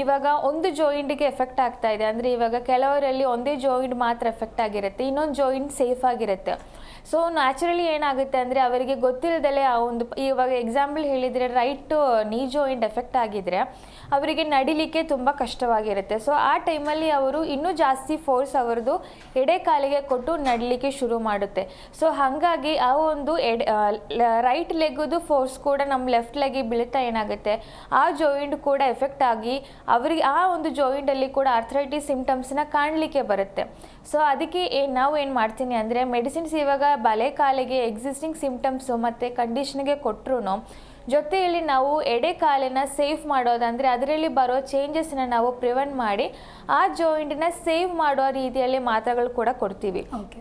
ಇವಾಗ ಒಂದು ಜಾಯಿಂಟ್ಗೆ ಎಫೆಕ್ಟ್ ಆಗ್ತಾ ಇದೆ. ಅಂದರೆ ಇವಾಗ ಕೆಲವರಲ್ಲಿ ಒಂದೇ ಜಾಯಿಂಟ್ ಮಾತ್ರ ಎಫೆಕ್ಟ್ ಆಗಿರುತ್ತೆ ಇನ್ನೊಂದು ಜಾಯಿಂಟ್ ಸೇಫ್ ಆಗಿರುತ್ತೆ. ಸೊ ನ್ಯಾಚುರಲಿ ಏನಾಗುತ್ತೆ ಅಂದರೆ ಅವರಿಗೆ ಗೊತ್ತಿಲ್ಲದಲೇ ಆ ಒಂದು ಇವಾಗ ಎಕ್ಸಾಂಪಲ್ ಹೇಳಿದರೆ ರೈಟ್ ನೀ ಜಾಯಿಂಟ್ ಎಫೆಕ್ಟ್ ಆಗಿದ್ರೆ ಅವರಿಗೆ ನಡಿಲಿಕ್ಕೆ ತುಂಬ ಕಷ್ಟವಾಗಿರುತ್ತೆ. ಸೊ ಆ ಟೈಮಲ್ಲಿ ಅವರು ಇನ್ನೂ ಜಾಸ್ತಿ ಫೋರ್ಸ್ ಅವರದು ಎಡೆ ಕಾಲಿಗೆ ಕೊಟ್ಟು ನಡಲಿಕ್ಕೆ ಶುರು ಮಾಡುತ್ತೆ. ಸೊ ಹಾಗಾಗಿ ಆ ಒಂದು ಎಡೆ ರೈಟ್ ಲೆಗ್ದು ಫೋರ್ಸ್ ಕೂಡ ನಮ್ಮ ಲೆಫ್ಟ್ ಲೆಗ್ಗೆ ಬೀಳ್ತಾ ಏನಾಗುತ್ತೆ? ಆ ಜಾಯಿಂಟ್ ಕೂಡ ಎಫೆಕ್ಟ್ ಆಗಿ ಅವರಿಗೆ, ಆ ಒಂದು ಜಾಯಿಂಟಲ್ಲಿ ಕೂಡ ಆರ್ಥರೈಟಿಸ್ ಸಿಂಪ್ಟಮ್ಸ್ನ ಕಾಣಲಿಕ್ಕೆ ಬರುತ್ತೆ. ಸೊ ಅದಕ್ಕೆ ನಾವು ಏನು ಮಾಡ್ತೀನಿ ಅಂದರೆ ಮೆಡಿಸಿನ್ಸ್ ಇವಾಗ ಬಲೆ ಕಾಲಿಗೆ ಎಕ್ಸಿಸ್ಟಿಂಗ್ ಸಿಂಪ್ಟಮ್ಸು ಮತ್ತು ಕಂಡೀಷನ್ಗೆ ಕೊಟ್ಟರು ಜೊತೆಯಲ್ಲಿ ನಾವು ಎಡೆ ಕಾಲನ್ನ ಸೇಫ್ ಮಾಡೋದಂದರೆ ಅದರಲ್ಲಿ ಬರೋ ಚೇಂಜಸ್ನ ನಾವು ಪ್ರಿವೆಂಟ್ ಮಾಡಿ ಆ ಜಾಯಿಂಟನ್ನ ಸೇವ್ ಮಾಡೋ ರೀತಿಯಲ್ಲಿ ಮಾತ್ರೆಗಳು ಕೂಡ ಕೊಡ್ತೀವಿ. ಓಕೆ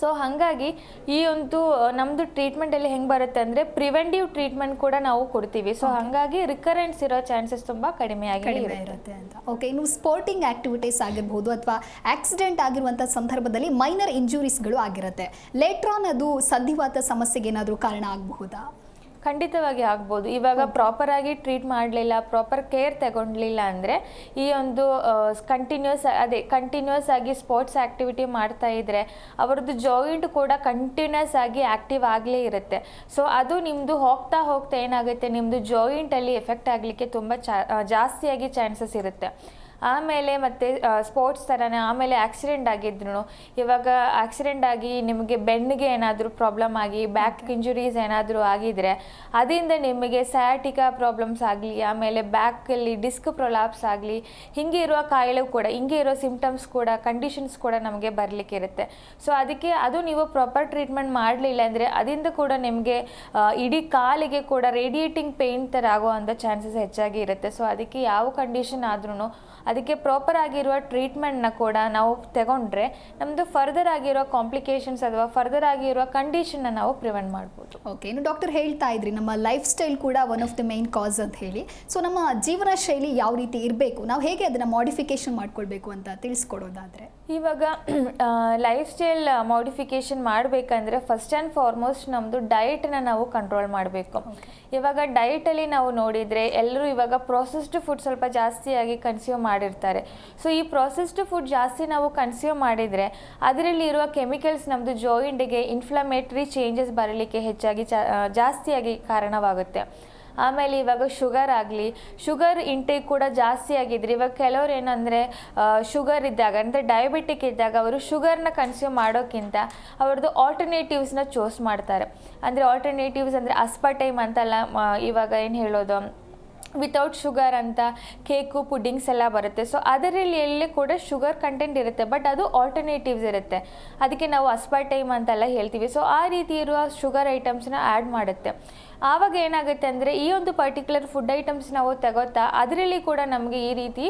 ಸೊ ಹಾಗಾಗಿ ಈ ಒಂದು ನಮ್ಮದು ಟ್ರೀಟ್ಮೆಂಟಲ್ಲಿ ಹೆಂಗೆ ಬರುತ್ತೆ ಅಂದರೆ ಪ್ರಿವೆಂಟಿವ್ ಟ್ರೀಟ್ಮೆಂಟ್ ಕೂಡ ನಾವು ಕೊಡ್ತೀವಿ. ಸೊ ಹಾಗಾಗಿ ರಿಕರೆನ್ಸ್ ಇರೋ ಚಾನ್ಸಸ್ ತುಂಬ ಕಡಿಮೆ ಆಗಿ ಇರುತ್ತೆ. ಅಂತ. ಓಕೆ ಇನ್ನು ಸ್ಪೋರ್ಟಿಂಗ್ ಆಕ್ಟಿವಿಟೀಸ್ ಆಗಿರ್ಬೋದು ಅಥವಾ ಆಕ್ಸಿಡೆಂಟ್ ಆಗಿರುವಂಥ ಸಂದರ್ಭದಲ್ಲಿ ಮೈನರ್ ಇಂಜುರೀಸ್ಗಳು ಆಗಿರುತ್ತೆ. ಲೇಟ್ರಾನ್ ಅದು ಸದ್ಯವಾದ ಸಮಸ್ಯೆಗೆ ಏನಾದರೂ ಕಾರಣ ಆಗಬಹುದಾ? ಖಂಡಿತವಾಗಿ ಆಗ್ಬೋದು. ಇವಾಗ ಪ್ರಾಪರ್ ಆಗಿ ಟ್ರೀಟ್ ಮಾಡಲಿಲ್ಲ ಪ್ರಾಪರ್ ಕೇರ್ ತಗೊಂಡ್ಲಿಲ್ಲ ಅಂದರೆ ಈ ಒಂದು ಕಂಟಿನ್ಯೂಸ್ ಅದೇ ಕಂಟಿನ್ಯೂಸ್ ಆಗಿ ಸ್ಪೋರ್ಟ್ಸ್ ಆ್ಯಕ್ಟಿವಿಟಿ ಮಾಡ್ತಾ ಇದ್ದರೆ ಅವ್ರದ್ದು ಜಾಯಿಂಟ್ ಕೂಡ ಕಂಟಿನ್ಯೂಸ್ ಆಗಿ ಆ್ಯಕ್ಟಿವ್ ಆಗಲೇ ಇರುತ್ತೆ. ಸೊ ಅದು ನಿಮ್ಮದು ಹೋಗ್ತಾ ಹೋಗ್ತಾ ಏನಾಗುತ್ತೆ ನಿಮ್ಮದು ಜಾಯಿಂಟಲ್ಲಿ ಎಫೆಕ್ಟ್ ಆಗಲಿಕ್ಕೆ ತುಂಬ ಚಾ ಜಾಸ್ತಿಯಾಗಿ ಚಾನ್ಸಸ್ ಇರುತ್ತೆ. ಆಮೇಲೆ ಮತ್ತೆ ಸ್ಪೋರ್ಟ್ಸ್ ಥರನೇ ಆಮೇಲೆ ಆಕ್ಸಿಡೆಂಟ್ ಆಗಿದ್ರು ಇವಾಗ ಆಕ್ಸಿಡೆಂಟ್ ಆಗಿ ನಿಮಗೆ ಬೆನ್ನಿಗೆ ಏನಾದರೂ ಪ್ರಾಬ್ಲಮ್ ಆಗಿ ಬ್ಯಾಕ್ ಇಂಜುರೀಸ್ ಏನಾದರೂ ಆಗಿದ್ರೆ ಅದರಿಂದ ನಿಮಗೆ ಸಯಾಟಿಕಾ ಪ್ರಾಬ್ಲಮ್ಸ್ ಆಗಲಿ ಆಮೇಲೆ ಬ್ಯಾಕಲ್ಲಿ ಡಿಸ್ಕ್ ಪ್ರೊಲಾಪ್ಸ್ ಆಗಲಿ ಹಿಂಗೆ ಇರುವ ಕಾಯಿಲೆ ಕೂಡ ಹಿಂಗೆ ಇರೋ ಸಿಂಪ್ಟಮ್ಸ್ ಕೂಡ ಕಂಡೀಷನ್ಸ್ ಕೂಡ ನಮಗೆ ಬರಲಿಕ್ಕಿರುತ್ತೆ ಸೊ ಅದಕ್ಕೆ ಅದು ನೀವು ಪ್ರಾಪರ್ ಟ್ರೀಟ್ಮೆಂಟ್ ಮಾಡಲಿಲ್ಲ ಅಂದರೆ ಅದರಿಂದ ಕೂಡ ನಿಮಗೆ ಇಡೀ ಕಾಲಿಗೆ ಕೂಡ ರೇಡಿಯೇಟಿಂಗ್ ಪೇಯ್ನ್ ಥರ ಆಗುವಂಥ ಚಾನ್ಸಸ್ ಹೆಚ್ಚಾಗಿ ಇರುತ್ತೆ. ಸೊ ಅದಕ್ಕೆ ಯಾವ ಕಂಡೀಷನ್ ಆದ್ರೂ ಅದಕ್ಕೆ ಪ್ರಾಪರ್ ಆಗಿರುವ ಟ್ರೀಟ್ಮೆಂಟ್ನ ಕೂಡ ನಾವು ತಗೊಂಡ್ರೆ ನಮ್ಮದು ಫರ್ದರ್ ಆಗಿರೋ ಕಾಂಪ್ಲಿಕೇಶನ್ಸ್ ಅಥವಾ ಫರ್ದರ್ ಆಗಿರೋ ಕಂಡೀಷನ್ನ ನಾವು ಪ್ರಿವೆಂಟ್ ಮಾಡ್ಬೋದು. ಓಕೆ ಇನ್ನು ಡಾಕ್ಟರ್ ಹೇಳ್ತಾ ಇದ್ರಿ, ನಮ್ಮ ಲೈಫ್ ಸ್ಟೈಲ್ ಕೂಡ one of the main cause ಅಂತ ಹೇಳಿ. ಸೊ ನಮ್ಮ ಜೀವನ ಶೈಲಿ ಯಾವ ರೀತಿ ಇರಬೇಕು, ನಾವು ಹೇಗೆ ಅದನ್ನು ಮಾಡಿಫಿಕೇಶನ್ ಮಾಡ್ಕೊಳ್ಬೇಕು ಅಂತ ತಿಳಿಸ್ಕೊಡೋದಾದ್ರೆ. ಇವಾಗ ಲೈಫ್ ಸ್ಟೈಲ್ ಮಾಡಿಫಿಕೇಷನ್ ಮಾಡಬೇಕಂದ್ರೆ ಫಸ್ಟ್ ಆ್ಯಂಡ್ ಫಾರ್ಮೋಸ್ಟ್ ನಮ್ಮದು ಡಯಟನ್ನ ನಾವು ಕಂಟ್ರೋಲ್ ಮಾಡಬೇಕು. ಇವಾಗ ಡಯಟಲ್ಲಿ ನಾವು ನೋಡಿದರೆ ಎಲ್ಲರೂ ಇವಾಗ ಪ್ರೊಸೆಸ್ಡ್ ಫುಡ್ ಸ್ವಲ್ಪ ಜಾಸ್ತಿಯಾಗಿ ಕನ್ಸ್ಯೂಮ್ ಮಾಡಿರ್ತಾರೆ. ಸೊ ಈ ಪ್ರೊಸೆಸ್ಡ್ ಫುಡ್ ಜಾಸ್ತಿ ನಾವು ಕನ್ಸ್ಯೂಮ್ ಮಾಡಿದರೆ ಅದರಲ್ಲಿ ಇರುವ ಕೆಮಿಕಲ್ಸ್ ನಮ್ಮದು ಜಾಯಿಂಟಿಗೆ ಇನ್ಫ್ಲಮೇಟ್ರಿ ಚೇಂಜಸ್ ಬರಲಿಕ್ಕೆ ಹೆಚ್ಚಾಗಿ ಜಾಸ್ತಿಯಾಗಿ ಕಾರಣವಾಗುತ್ತೆ. ಆಮೇಲೆ ಇವಾಗ ಶುಗರ್ ಆಗಲಿ, ಶುಗರ್ ಇಂಟೇಕ್ ಕೂಡ ಜಾಸ್ತಿ ಆಗಿದ್ರೆ. ಇವಾಗ ಕೆಲವ್ರು ಏನಂದರೆ ಶುಗರ್ ಇದ್ದಾಗ, ಅಂದರೆ ಡಯಾಬಿಟಿಕ್ ಇದ್ದಾಗ ಅವರು ಶುಗರ್ನ ಕನ್ಸ್ಯೂಮ್ ಮಾಡೋಕ್ಕಿಂತ ಅವ್ರದ್ದು ಆಲ್ಟರ್ನೇಟಿವ್ಸ್ನ ಚೂಸ್ ಮಾಡ್ತಾರೆ. ಅಂದರೆ ಆಲ್ಟರ್ನೇಟಿವ್ಸ್ ಅಂದರೆ ಅಸ್ಪಟೈಮ್ ಅಂತಲ್ಲ ಇವಾಗ ಏನು ಹೇಳೋದು? ವಿತೌಟ್ ಶುಗರ್ ಅಂತ ಕೇಕು ಪುಡ್ಡಿಂಗ್ಸ್ ಎಲ್ಲ ಬರುತ್ತೆ. ಸೊ ಅದರಲ್ಲಿ ಎಲ್ಲಿ ಕೂಡ ಶುಗರ್ ಕಂಟೆಂಟ್ ಇರುತ್ತೆ ಬಟ್ ಅದು ಆಲ್ಟರ್ನೇಟಿವ್ಸ್ ಇರುತ್ತೆ. ಅದಕ್ಕೆ ನಾವು ಅಸ್ಪರ್ಟೈಮ್ ಅಂತೆಲ್ಲ ಹೇಳ್ತೀವಿ. ಸೊ ಆ ರೀತಿ ಇರುವ ಶುಗರ್ ಐಟಮ್ಸ್ನ ಆ್ಯಡ್ ಮಾಡುತ್ತೆ. ಆವಾಗ ಏನಾಗುತ್ತೆ ಅಂದರೆ ಈ ಒಂದು ಪರ್ಟಿಕ್ಯುಲರ್ ಫುಡ್ ಐಟಮ್ಸ್ ನಾವು ತಗೋತಾ, ಅದರಲ್ಲಿ ಕೂಡ ನಮಗೆ ಈ ರೀತಿ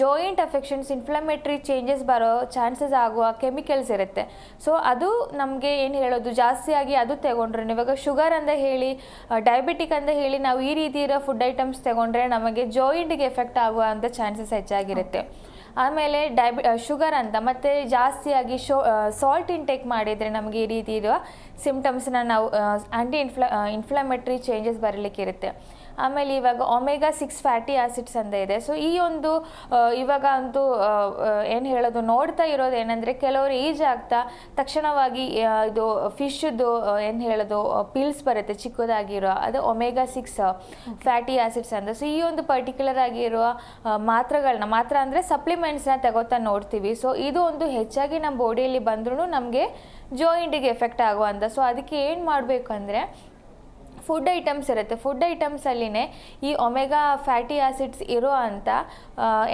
ಜಾಯಿಂಟ್ ಅಫೆಕ್ಷನ್ಸ್ ಇನ್ಫ್ಲಮೇಟ್ರಿ ಚೇಂಜಸ್ ಬರೋ ಚಾನ್ಸಸ್ ಆಗುವ ಕೆಮಿಕಲ್ಸ್ ಇರುತ್ತೆ. ಸೊ ಅದು ನಮಗೆ ಏನು ಹೇಳೋದು ಜಾಸ್ತಿಯಾಗಿ ಅದು ತಗೊಂಡ್ರೆ. ಇವಾಗ ಶುಗರ್ ಅಂತ ಹೇಳಿ ಡಯಾಬಿಟಿಕ್ ಅಂತ ಹೇಳಿ ನಾವು ಈ ರೀತಿ ಇರೋ ಫುಡ್ ಐಟಮ್ಸ್ ತಗೊಂಡ್ರೆ ನಮಗೆ ಜಾಯಿಂಟಿಗೆ ಎಫೆಕ್ಟ್ ಆಗುವಂಥ ಚಾನ್ಸಸ್ ಹೆಚ್ಚಾಗಿರುತ್ತೆ. ಆಮೇಲೆ ಡಯಾಬಿ ಶುಗರ್ ಅಂತ, ಮತ್ತು ಜಾಸ್ತಿಯಾಗಿ ಶೋ ಸಾಲ್ಟ್ ಇಂಟೇಕ್ ಮಾಡಿದರೆ ನಮಗೆ ಈ ರೀತಿ ಇರುವ ಸಿಮ್ಟಮ್ಸ್ನ ನಾವು ಆ್ಯಂಟಿ ಇನ್ಫ್ಲ ಇನ್ಫ್ಲಮೆಟ್ರಿ ಚೇಂಜಸ್ ಬರಲಿಕ್ಕೆ ಇರುತ್ತೆ ಆಮೇಲೆ ಇವಾಗ ಒಮೆಗಾ ಸಿಕ್ಸ್ ಫ್ಯಾಟಿ ಆಸಿಡ್ಸ್ ಅಂತ ಇದೆ. ಸೊ ಈ ಒಂದು ಇವಾಗ ಅಂತೂ ಏನು ಹೇಳೋದು, ನೋಡ್ತಾ ಇರೋದು ಏನಂದರೆ ಕೆಲವರು ಏಜ್ ಆಗ್ತಾ ತಕ್ಷಣವಾಗಿ ಇದು ಫಿಶ್ದು ಏನು ಹೇಳೋದು ಪಿಲ್ಸ್ ಬರುತ್ತೆ, ಚಿಕ್ಕದಾಗಿರೋ, ಅದು ಒಮೆಗಾ ಸಿಕ್ಸ್ ಫ್ಯಾಟಿ ಆಸಿಡ್ಸ್ ಅಂತ. ಸೊ ಈ ಒಂದು ಪರ್ಟಿಕ್ಯುಲರ್ ಆಗಿರುವ ಮಾತ್ರೆಗಳನ್ನ ಮಾತ್ರ ಅಂದರೆ ಸಪ್ಲಿಮೆಂಟ್ಸ್ನ ತಗೋತಾ ನೋಡ್ತೀವಿ. ಸೊ ಇದು ಒಂದು ಹೆಚ್ಚಾಗಿ ನಮ್ಮ ಬಾಡಿಯಲ್ಲಿ ಬಂದ್ರೂ ನಮಗೆ ಜಾಯಿಂಟಿಗೆ ಎಫೆಕ್ಟ್ ಆಗುವಂಥ ಸೊ ಅದಕ್ಕೆ ಏನು ಮಾಡಬೇಕು ಅಂದರೆ ಫುಡ್ ಐಟಮ್ಸ್ ಇರುತ್ತೆ. ಫುಡ್ ಐಟಮ್ಸಲ್ಲಿನೇ ಈ ಒಮೆಗಾ ಫ್ಯಾಟಿ ಆಸಿಡ್ಸ್ ಇರೋ ಅಂತ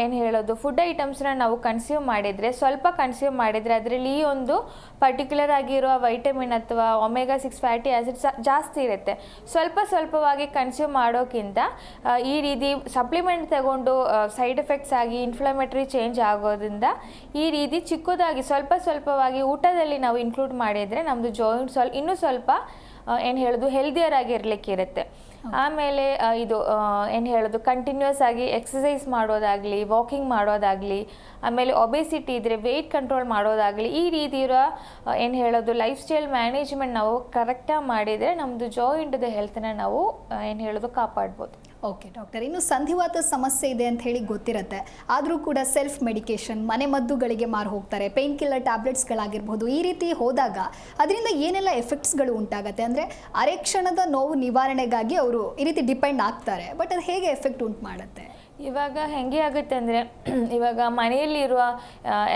ಏನು ಹೇಳೋದು? ಫುಡ್ ಐಟಮ್ಸ್ನ ನಾವು ಕನ್ಸ್ಯೂಮ್ ಮಾಡಿದರೆ, ಸ್ವಲ್ಪ ಕನ್ಸ್ಯೂಮ್ ಮಾಡಿದರೆ ಅದರಲ್ಲಿ ಈ ಒಂದು ಪರ್ಟಿಕ್ಯುಲರ್ ಆಗಿರುವ ವೈಟಮಿನ್ ಅಥವಾ ಒಮೆಗಾ ಸಿಕ್ಸ್ ಫ್ಯಾಟಿ ಆಸಿಡ್ಸ್ ಜಾಸ್ತಿ ಇರುತ್ತೆ. ಸ್ವಲ್ಪ ಸ್ವಲ್ಪವಾಗಿ ಕನ್ಸ್ಯೂಮ್ ಮಾಡೋಕ್ಕಿಂತ ಈ ರೀತಿ ಸಪ್ಲಿಮೆಂಟ್ ತಗೊಂಡು ಸೈಡ್ ಎಫೆಕ್ಟ್ಸ್ ಆಗಿ ಇನ್ಫ್ಲಮೇಟರಿ ಚೇಂಜ್ ಆಗೋದ್ರಿಂದ ಈ ರೀತಿ ಚಿಕ್ಕದಾಗಿ ಸ್ವಲ್ಪ ಸ್ವಲ್ಪವಾಗಿ ಊಟದಲ್ಲಿ ನಾವು ಇನ್ಕ್ಲೂಡ್ ಮಾಡಿದರೆ ನಮ್ಮದು ಜಾಯಿಂಟ್ ಸ್ವಲ್ಪ, ಇನ್ನೂ ಸ್ವಲ್ಪ ಏನು ಹೇಳೋದು ಹೆಲ್ದಿಯರ್ ಆಗಿರ್ಲಿಕ್ಕೆ ಇರುತ್ತೆ. ಆಮೇಲೆ ಇದು ಏನು ಹೇಳೋದು ಕಂಟಿನ್ಯೂಸ್ ಆಗಿ ಎಕ್ಸಸೈಸ್ ಮಾಡೋದಾಗಲಿ ವಾಕಿಂಗ್ ಮಾಡೋದಾಗಲಿ ಆಮೇಲೆ ಒಬೆಸಿಟಿ ಇದ್ದರೆ ವೆಯ್ಟ್ ಕಂಟ್ರೋಲ್ ಮಾಡೋದಾಗಲಿ ಈ ರೀತಿ ಇರೋ ಏನು ಹೇಳೋದು ಲೈಫ್ ಸ್ಟೈಲ್ ಮ್ಯಾನೇಜ್ಮೆಂಟ್ ನಾವು ಕರೆಕ್ಟಾಗಿ ಮಾಡಿದರೆ ನಮ್ಮದು ಜಾಯಿಂಟ್ದು ಹೆಲ್ತನ್ನ ನಾವು ಏನು ಹೇಳೋದು ಕಾಪಾಡ್ಬೋದು. ಓಕೆ ಡಾಕ್ಟರ್ ಇನ್ನು ಸಂಧಿವಾತ ಸಮಸ್ಯೆ ಇದೆ ಅಂತ ಹೇಳಿ ಗೊತ್ತಿರುತ್ತೆ. ಆದರೂ ಕೂಡ ಸೆಲ್ಫ್ ಮೆಡಿಕೇಶನ್ ಮನೆ ಮದ್ದುಗಳಿಗೆ ಮಾರು ಹೋಗ್ತಾರೆ ಪೇನ್ ಕಿಲ್ಲರ್ ಟ್ಯಾಬ್ಲೆಟ್ಸ್ಗಳಾಗಿರ್ಬೋದು ಈ ರೀತಿ ಹೋದಾಗ ಅದರಿಂದ ಏನೆಲ್ಲ ಎಫೆಕ್ಟ್ಸ್ಗಳು ಉಂಟಾಗುತ್ತೆ? ಅಂದರೆ ಅರೆಕ್ಷಣದ ನೋವು ನಿವಾರಣೆಗಾಗಿ ಅವರು ಈ ರೀತಿ ಡಿಪೆಂಡ್ ಆಗ್ತಾರೆ. ಬಟ್ ಅದು ಹೇಗೆ ಎಫೆಕ್ಟ್ ಉಂಟು ಮಾಡುತ್ತೆ? ಇವಾಗ ಹೆಂಗೆ ಆಗುತ್ತೆ ಅಂದರೆ [CLEARS THROAT] ಇವಾಗ ಮನೆಯಲ್ಲಿರುವ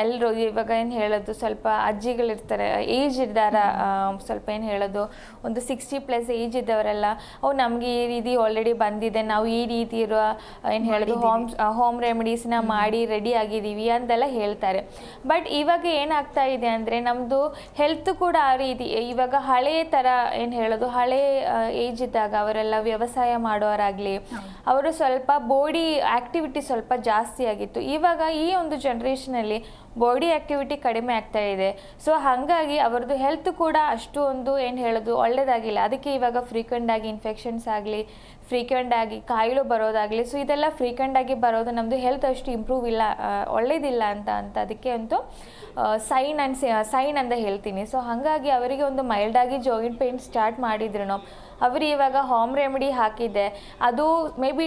ಎಲ್ಲರೂ ಇವಾಗ ಏನು ಹೇಳೋದು ಸ್ವಲ್ಪ ಅಜ್ಜಿಗಳಿರ್ತಾರೆ ಏಜ್ ಇದ್ದಾರ ಸ್ವಲ್ಪ ಏನು ಹೇಳೋದು ಒಂದು ಸಿಕ್ಸ್ಟಿ ಪ್ಲಸ್ ಏಜ್ ಇದ್ದವರೆಲ್ಲ ಅವು ನಮಗೆ ಈ ರೀತಿ ಆಲ್ರೆಡಿ ಬಂದಿದೆ ನಾವು ಈ ರೀತಿ ಇರುವ ಏನು ಹೇಳೋದು ಹೋಮ್ ಹೋಮ್. ರೆಮಿಡೀಸ್ನ ಮಾಡಿ ರೆಡಿ ಆಗಿದ್ದೀವಿ ಅಂತೆಲ್ಲ ಹೇಳ್ತಾರೆ. ಬಟ್ ಇವಾಗ ಏನಾಗ್ತಾ ಇದೆ ಅಂದರೆ ನಮ್ಮದು ಹೆಲ್ತ್ ಕೂಡ ಆ ರೀತಿ ಇವಾಗ ಹಳೆಯ ಥರ ಏನು ಹೇಳೋದು ಹಳೆ ಏಜ್ ಇದ್ದಾಗ ಅವರೆಲ್ಲ ವ್ಯವಸಾಯ ಮಾಡೋರಾಗಲಿ ಅವರು ಸ್ವಲ್ಪ ಬಾಡಿ ಆಕ್ಟಿವಿಟಿ ಸ್ವಲ್ಪ ಜಾಸ್ತಿ ಆಗಿತ್ತು. ಇವಾಗ ಈ ಒಂದು ಜನ್ರೇಷನಲ್ಲಿ ಬಾಡಿ ಆ್ಯಕ್ಟಿವಿಟಿ ಕಡಿಮೆ ಆಗ್ತಾ ಇದೆ. ಸೊ ಹಾಗಾಗಿ ಅವ್ರದ್ದು ಹೆಲ್ತ್ ಕೂಡ ಅಷ್ಟು ಒಂದು ಏನು ಹೇಳೋದು ಒಳ್ಳೆಯದಾಗಿಲ್ಲ ಅದಕ್ಕೆ ಇವಾಗ ಫ್ರೀಕ್ವೆಂಟ್ ಆಗಿ ಇನ್ಫೆಕ್ಷನ್ಸ್ ಆಗಲಿ ಫ್ರೀಕ್ವೆಂಟ್ ಆಗಿ ಕಾಯಿಲೆ ಬರೋದಾಗಲಿ ಸೊ ಇದೆಲ್ಲ ಫ್ರೀಕ್ವೆಂಟ್ ಆಗಿ ಬರೋದು ನಮ್ಮದು ಹೆಲ್ತ್ ಅಷ್ಟು ಇಂಪ್ರೂವ್ ಇಲ್ಲ ಒಳ್ಳೇದಿಲ್ಲ ಅಂತ ಅಂತ ಅದಕ್ಕೆ ಅಂತೂ ಸೈನ್ ಆ್ಯಂಡ್ ಸೈನ್ ಅಂತ ಹೇಳ್ತೀನಿ. ಸೊ ಹಾಗಾಗಿ ಅವರಿಗೆ ಒಂದು ಮೈಲ್ಡಾಗಿ ಜಾಯಿಂಟ್ ಪೇಯ್ನ್ ಸ್ಟಾರ್ಟ್ ಮಾಡಿದ್ರು. ಅವರು ಇವಾಗ ಹೋಮ್ ರೆಮಿಡಿ ಹಾಕಿದ್ದೆ ಅದು may be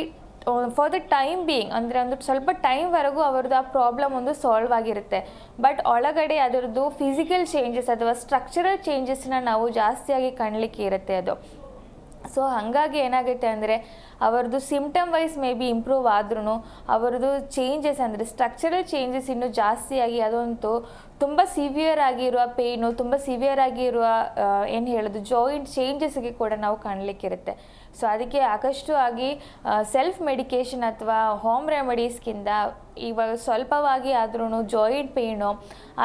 for the time being ಅಂದರೆ ಒಂದು ಸ್ವಲ್ಪ ಟೈಮ್ವರೆಗೂ ಅವ್ರದ್ದು ಆ ಪ್ರಾಬ್ಲಮ್ ಒಂದು ಸಾಲ್ವ್ ಆಗಿರುತ್ತೆ. ಬಟ್ ಒಳಗಡೆ ಅದರದ್ದು ಫಿಸಿಕಲ್ ಚೇಂಜಸ್ ಅಥವಾ ಸ್ಟ್ರಕ್ಚರಲ್ ಚೇಂಜಸ್ನ ನಾವು ಜಾಸ್ತಿಯಾಗಿ ಕಾಣಲಿಕ್ಕೆ ಇರುತ್ತೆ ಅದು. ಸೊ ಹಾಗಾಗಿ ಏನಾಗುತ್ತೆ ಅಂದರೆ ಅವರದ್ದು symptom wise may be improve ಆದ್ರೂ ಅವರದ್ದು ಚೇಂಜಸ್ ಅಂದರೆ ಸ್ಟ್ರಕ್ಚರಲ್ ಚೇಂಜಸ್ ಇನ್ನೂ ಜಾಸ್ತಿಯಾಗಿ ಅದಂತೂ ತುಂಬ ಸಿವಿಯರ್ ಆಗಿರುವ ಪೇಯ್ನು ತುಂಬ ಸಿವಿಯರ್ ಆಗಿರುವ ಏನು ಹೇಳೋದು ಜಾಯಿಂಟ್ ಚೇಂಜಸ್ಗೆ ಕೂಡ ನಾವು ಕಾಣಲಿಕ್ಕಿರುತ್ತೆ ಸೊ ಅದಕ್ಕೆ ಆಕಷ್ಟು ಆಗಿ ಸೆಲ್ಫ್ ಮೆಡಿಕೇಷನ್ ಅಥವಾ ಹೋಮ್ ರೆಮಿಡೀಸ್ಗಿಂತ ಇವಾಗ ಸ್ವಲ್ಪವಾಗಿ ಆದ್ರೂ ಜಾಯಿಂಟ್ ಪೇಯ್ನು